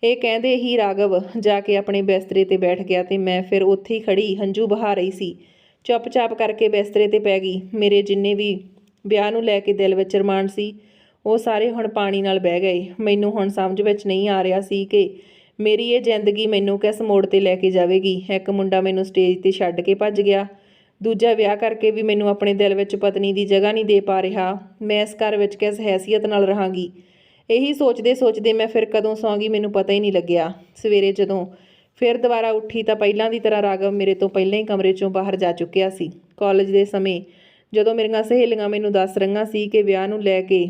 ਇਹ ਕਹਿੰਦੇ ਹੀ ਰਾਘਵ ਜਾ ਕੇ ਆਪਣੇ ਬਿਸਤਰੇ ਤੇ ਬੈਠ ਗਿਆ ਤੇ ਮੈਂ ਫਿਰ ਉੱਥੇ ਹੀ ਖੜੀ ਹੰਝੂ ਬਹਾ ਰਹੀ ਸੀ। ਚੁੱਪ-ਚਾਪ ਕਰਕੇ ਬਿਸਤਰੇ ਤੇ ਪੈ ਗਈ। ਮੇਰੇ ਜਿੰਨੇ ਵੀ ਵਿਆਹ ਨੂੰ ਲੈ ਕੇ ਦਿਲ ਵਿੱਚ ਅਰਮਾਨ ਸੀ, ਉਹ ਸਾਰੇ ਹੁਣ ਪਾਣੀ ਨਾਲ ਬਹਿ ਗਏ। ਮੈਨੂੰ ਹੁਣ ਸਮਝ ਵਿੱਚ ਨਹੀਂ ਆ ਰਿਹਾ ਸੀ ਕਿ ਮੇਰੀ ਇਹ ਜ਼ਿੰਦਗੀ ਮੈਨੂੰ ਕਿਸ ਮੋੜ ਤੇ ਲੈ ਕੇ ਜਾਵੇਗੀ। ਇੱਕ ਮੁੰਡਾ ਮੈਨੂੰ ਸਟੇਜ ਤੇ ਛੱਡ ਕੇ ਭੱਜ ਗਿਆ। ਦੂਜਾ ਵਿਆਹ ਕਰਕੇ ਵੀ ਮੈਨੂੰ ਆਪਣੇ ਦਿਲ ਵਿੱਚ ਪਤਨੀ ਦੀ ਜਗ੍ਹਾ ਨਹੀਂ ਦੇ ਪਾ ਰਿਹਾ। ਮੈਂ ਇਸ ਘਰ ਵਿੱਚ ਕਿਸ ਹੈਸੀਅਤ ਨਾਲ ਰਹਾਂਗੀ? ਇਹੀ ਸੋਚਦੇ ਸੋਚਦੇ ਮੈਂ ਫਿਰ ਕਦੋਂ ਸੌਂਗੀ ਮੈਨੂੰ ਪਤਾ ਹੀ ਨਹੀਂ ਲੱਗਿਆ। ਸਵੇਰੇ ਜਦੋਂ ਫਿਰ ਦੁਬਾਰਾ ਉੱਠੀ ਤਾਂ ਪਹਿਲਾਂ ਦੀ ਤਰ੍ਹਾਂ ਰਾਘਵ ਮੇਰੇ ਤੋਂ ਪਹਿਲਾਂ ਹੀ ਕਮਰੇ ਚੋਂ ਬਾਹਰ ਜਾ ਚੁੱਕਿਆ ਸੀ। ਕਾਲਜ ਦੇ ਸਮੇਂ ਜਦੋਂ ਮੇਰੀਆਂ ਸਹੇਲੀਆਂ ਮੈਨੂੰ ਦੱਸ ਰਹੀਆਂ ਸੀ ਕਿ ਵਿਆਹ ਨੂੰ ਲੈ ਕੇ,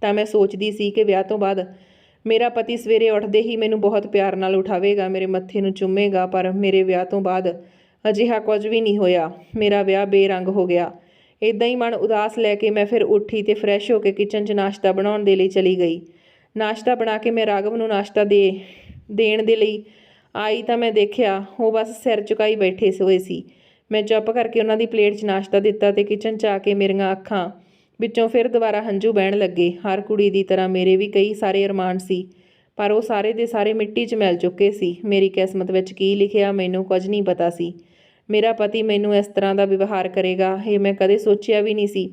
ਤਾਂ ਮੈਂ ਸੋਚਦੀ ਸੀ ਕਿ ਵਿਆਹ ਤੋਂ ਬਾਅਦ ਮੇਰਾ ਪਤੀ ਸਵੇਰੇ ਉੱਠਦੇ ਹੀ ਮੈਨੂੰ ਬਹੁਤ ਪਿਆਰ ਨਾਲ ਉਠਾਵੇਗਾ, ਮੇਰੇ ਮੱਥੇ ਨੂੰ ਚੁੰਮੇਗਾ, ਪਰ ਮੇਰੇ ਵਿਆਹ ਤੋਂ ਬਾਅਦ ਅਜਿਹਾ ਕੁਝ ਵੀ ਨਹੀਂ ਹੋਇਆ। ਮੇਰਾ ਵਿਆਹ ਬੇਰੰਗ ਹੋ ਗਿਆ। ਇਦਾਂ ਹੀ ਮਨ ਉਦਾਸ ਲੈ ਕੇ ਮੈਂ ਫਿਰ ਉੱਠੀ ਤੇ ਫਰੈਸ਼ ਹੋ ਕੇ ਕਿਚਨ 'ਚ ਨਾਸ਼ਤਾ ਬਣਾਉਣ ਦੇ ਲਈ ਚਲੀ ਗਈ। ਨਾਸ਼ਤਾ ਬਣਾ ਕੇ ਮੈਂ ਰਾਘਵ ਨੂੰ ਨਾਸ਼ਤਾ ਦੇ, ਦੇਣ ਦੇ ਲਈ ਆਈ ਤਾਂ ਮੈਂ ਦੇਖਿਆ, ਉਹ ਬਸ ਸਿਰ ਝੁਕਾਈ ਬੈਠੇ ਹੋਏ ਸੀ। ਮੈਂ ਚੁੱਪ ਕਰਕੇ ਉਹਨਾਂ ਦੀ ਪਲੇਟ 'ਚ ਨਾਸ਼ਤਾ ਦਿੱਤਾ ਤੇ ਕਿਚਨ 'ਚ ਆ ਕੇ ਮੇਰੀਆਂ ਅੱਖਾਂ ਵਿੱਚੋਂ ਫਿਰ ਦੁਬਾਰਾ ਹੰਝੂ ਬਹਿਣ ਲੱਗੇ। ਹਰ ਕੁੜੀ ਦੀ ਤਰ੍ਹਾਂ ਮੇਰੇ ਵੀ ਕਈ ਸਾਰੇ ਅਰਮਾਨ ਸੀ, ਪਰ ਉਹ ਸਾਰੇ ਦੇ ਸਾਰੇ ਮਿੱਟੀ 'ਚ ਮਿਲ ਚੁੱਕੇ ਸੀ। ਮੇਰੀ ਕਿਸਮਤ ਵਿੱਚ ਕੀ ਲਿਖਿਆ ਮੈਨੂੰ ਕੁਝ ਨਹੀਂ ਪਤਾ ਸੀ। ਮੇਰਾ ਪਤੀ ਮੈਨੂੰ ਇਸ ਤਰ੍ਹਾਂ ਦਾ ਵਿਵਹਾਰ ਕਰੇਗਾ, ਇਹ ਮੈਂ ਕਦੇ ਸੋਚਿਆ ਵੀ ਨਹੀਂ ਸੀ।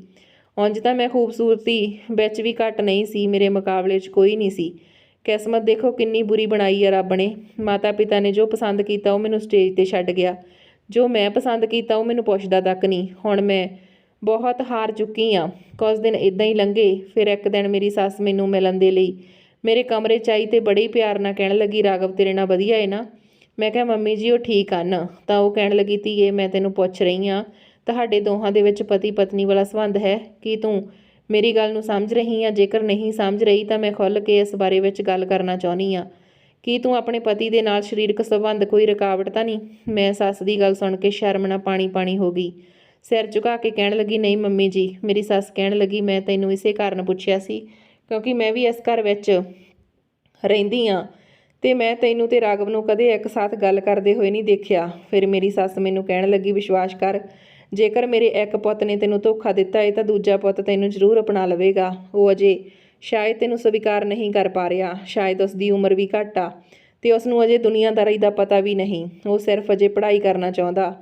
ਉਂਝ ਤਾਂ ਮੈਂ ਖੂਬਸੂਰਤੀ ਵਿੱਚ ਵੀ ਘੱਟ ਨਹੀਂ ਸੀ, ਮੇਰੇ ਮੁਕਾਬਲੇ 'ਚ ਕੋਈ ਨਹੀਂ ਸੀ। ਕਿਸਮਤ ਦੇਖੋ ਕਿੰਨੀ ਬੁਰੀ ਬਣਾਈ ਆ ਰੱਬ ਨੇ। ਮਾਤਾ ਪਿਤਾ ਨੇ ਜੋ ਪਸੰਦ ਕੀਤਾ ਉਹ ਮੈਨੂੰ ਸਟੇਜ ਤੇ ਛੱਡ ਗਿਆ। ਜੋ ਮੈਂ ਪਸੰਦ ਕੀਤਾ ਉਹ ਮੈਨੂੰ ਪੁੱਛਦਾ ਤੱਕ ਨਹੀਂ। ਹੁਣ ਮੈਂ ਬਹੁਤ ਹਾਰ ਚੁੱਕੀ ਆ। ਕੁਝ ਦਿਨ ਇਦਾਂ ਹੀ ਲੰਘੇ, ਫਿਰ ਇੱਕ ਦਿਨ ਮੇਰੀ ਸੱਸ ਮੈਨੂੰ ਮਿਲਣ ਦੇ ਲਈ। ਮੇਰੇ ਕਮਰੇ 'ਚ ਆਈ ਤੇ ਬੜੇ ਹੀ ਪਿਆਰ ਨਾਲ ਕਹਿਣ ਲੱਗੀ, ਰਾਘਵ, ਤੇਰੇ ਨਾਲ ਵਧੀਆ ਏ ਨਾ? ਮੈਂ ਕਿਹਾ, ਮੰਮੀ ਜੀ, ਉਹ ਠੀਕ ਹਨ ਤਾਂ ਉਹ ਕਹਿਣ ਲੱਗੀ, ਧੀਏ, ਮੈਂ ਤੈਨੂੰ ਪੁੱਛ ਰਹੀ ਆ। ਤੁਹਾਡੇ ਦੋਹਾਂ ਦੇ ਵਿੱਚ ਪਤੀ ਪਤਨੀ ਵਾਲਾ ਸੰਬੰਧ ਹੈ। ਕੀ ਤੂੰ ਮੇਰੀ ਗੱਲ ਨੂੰ ਸਮਝ ਰਹੀ ਆ ਜੇਕਰ ਨਹੀਂ ਸਮਝ ਰਹੀ ਤਾਂ ਮੈਂ ਖੁੱਲ੍ਹ ਕੇ ਇਸ ਬਾਰੇ ਵਿੱਚ ਗੱਲ ਕਰਨਾ ਚਾਹੁੰਦੀ ਆ ਕੀ ਤੂੰ ਆਪਣੇ ਪਤੀ ਦੇ ਨਾਲ ਸਰੀਰਕ ਸੰਬੰਧ ਕੋਈ ਰੁਕਾਵਟ ਤਾਂ ਨਹੀਂ? ਮੈਂ ਸੱਸ ਦੀ ਗੱਲ ਸੁਣ ਕੇ ਸ਼ਰਮ ਨਾਲ ਪਾਣੀ ਪਾਣੀ ਹੋ ਗਈ। ਸਿਰ ਝੁਕਾ ਕੇ ਕਹਿਣ ਲੱਗੀ, ਨਹੀਂ ਮੰਮੀ ਜੀ, ਮੇਰੀ ਸੱਸ ਕਹਿਣ ਲੱਗੀ, ਮੈਂ ਤੈਨੂੰ ਇਸੇ ਕਾਰਨ ਪੁੱਛਿਆ ਸੀ, ਕਿਉਂਕਿ ਮੈਂ ਵੀ ਇਸ ਘਰ ਵਿੱਚ ਰਹਿੰਦੀ ਆ ਤੇ ਮੈਂ ਤੈਨੂੰ ਤੇ ਰਾਘਵ ਨੂੰ ਕਦੇ ਇੱਕ ਸਾਥ ਗੱਲ ਕਰਦੇ ਹੋਏ ਨਹੀਂ ਦੇਖਿਆ। ਫਿਰ ਮੇਰੀ ਸੱਸ ਮੈਨੂੰ ਕਹਿਣ ਲੱਗੀ, ਵਿਸ਼ਵਾਸ ਕਰ ਜੇਕਰ ਮੇਰੇ ਇੱਕ ਪੁੱਤ ਨੇ ਤੈਨੂੰ ਧੋਖਾ ਦਿੱਤਾ ਹੈ ਤਾਂ ਦੂਜਾ ਪੁੱਤ ਤੈਨੂੰ ਜ਼ਰੂਰ ਅਪਣਾ ਲਵੇਗਾ। ਉਹ ਅਜੇ ਸ਼ਾਇਦ ਤੈਨੂੰ ਸਵੀਕਾਰ ਨਹੀਂ ਕਰ ਪਾ ਰਿਹਾ। ਸ਼ਾਇਦ ਉਸ ਦੀ ਉਮਰ ਵੀ ਘੱਟ ਆ ਤੇ ਉਸ ਨੂੰ ਅਜੇ ਦੁਨੀਆਦਾਰੀ ਦਾ ਪਤਾ ਵੀ ਨਹੀਂ। ਉਹ ਸਿਰਫ ਅਜੇ ਪੜ੍ਹਾਈ ਕਰਨਾ ਚਾਹੁੰਦਾ।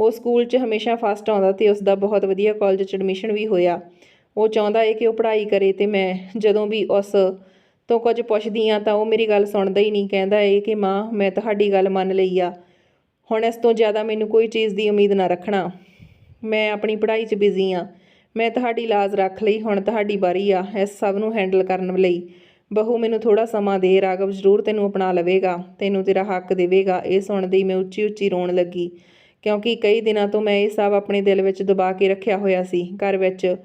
ਉਹ ਸਕੂਲ 'ਚ ਹਮੇਸ਼ਾ ਫਸਟ ਆਉਂਦਾ ਤੇ ਉਸ ਦਾ ਬਹੁਤ ਵਧੀਆ ਕਾਲਜ 'ਚ ਐਡਮਿਸ਼ਨ ਵੀ ਹੋਇਆ। ਉਹ ਚਾਹੁੰਦਾ ਏ ਕਿ ਉਹ ਪੜ੍ਹਾਈ ਕਰੇ ਤੇ ਮੈਂ ਜਦੋਂ ਵੀ ਉਸ ਤੋਂ ਕੁਝ ਪੁੱਛਦੀ ਆ ਤਾਂ ਉਹ ਮੇਰੀ ਗੱਲ ਸੁਣਦਾ ਹੀ ਨਹੀਂ। ਕਹਿੰਦਾ ਏ ਕਿ ਮਾਂ, ਮੈਂ ਤੁਹਾਡੀ ਗੱਲ ਮੰਨ ਲਈ ਆ। ਹੁਣ ਇਸ ਤੋਂ ਜ਼ਿਆਦਾ ਮੈਨੂੰ ਕੋਈ ਚੀਜ਼ ਦੀ ਉਮੀਦ ਨਾ ਰੱਖਣਾ। ਮੈਂ ਆਪਣੀ ਪੜ੍ਹਾਈ 'ਚ ਬਿਜ਼ੀ ਆ। ਮੈਂ ਤੁਹਾਡੀ ਲਾਜ਼ ਰੱਖ ਲਈ, ਹੁਣ ਤੁਹਾਡੀ ਵਾਰੀ ਆ ਇਸ ਸਭ ਨੂੰ ਹੈਂਡਲ ਕਰਨ ਲਈ। ਬਹੂ ਮੈਨੂੰ ਥੋੜਾ ਸਮਾਂ ਦੇ, ਰਾਘਵ ਜ਼ਰੂਰ ਤੈਨੂੰ ਅਪਣਾ ਲਵੇਗਾ, ਤੈਨੂੰ ਤੇਰਾ ਹੱਕ ਦੇਵੇਗਾ। ਇਹ ਸੁਣਦੇ ਹੀ ਮੈਂ ਉੱਚੀ ਉੱਚੀ ਰੋਣ ਲੱਗੀ, ਕਿਉਂਕਿ ਕਈ ਦਿਨਾਂ ਤੋਂ ਮੈਂ ਇਹ ਸਭ ਆਪਣੇ ਦਿਲ ਵਿੱਚ ਦਬਾ ਕੇ ਰੱਖਿਆ ਹੋਇਆ ਸੀ ਘਰ ਵਿੱਚ।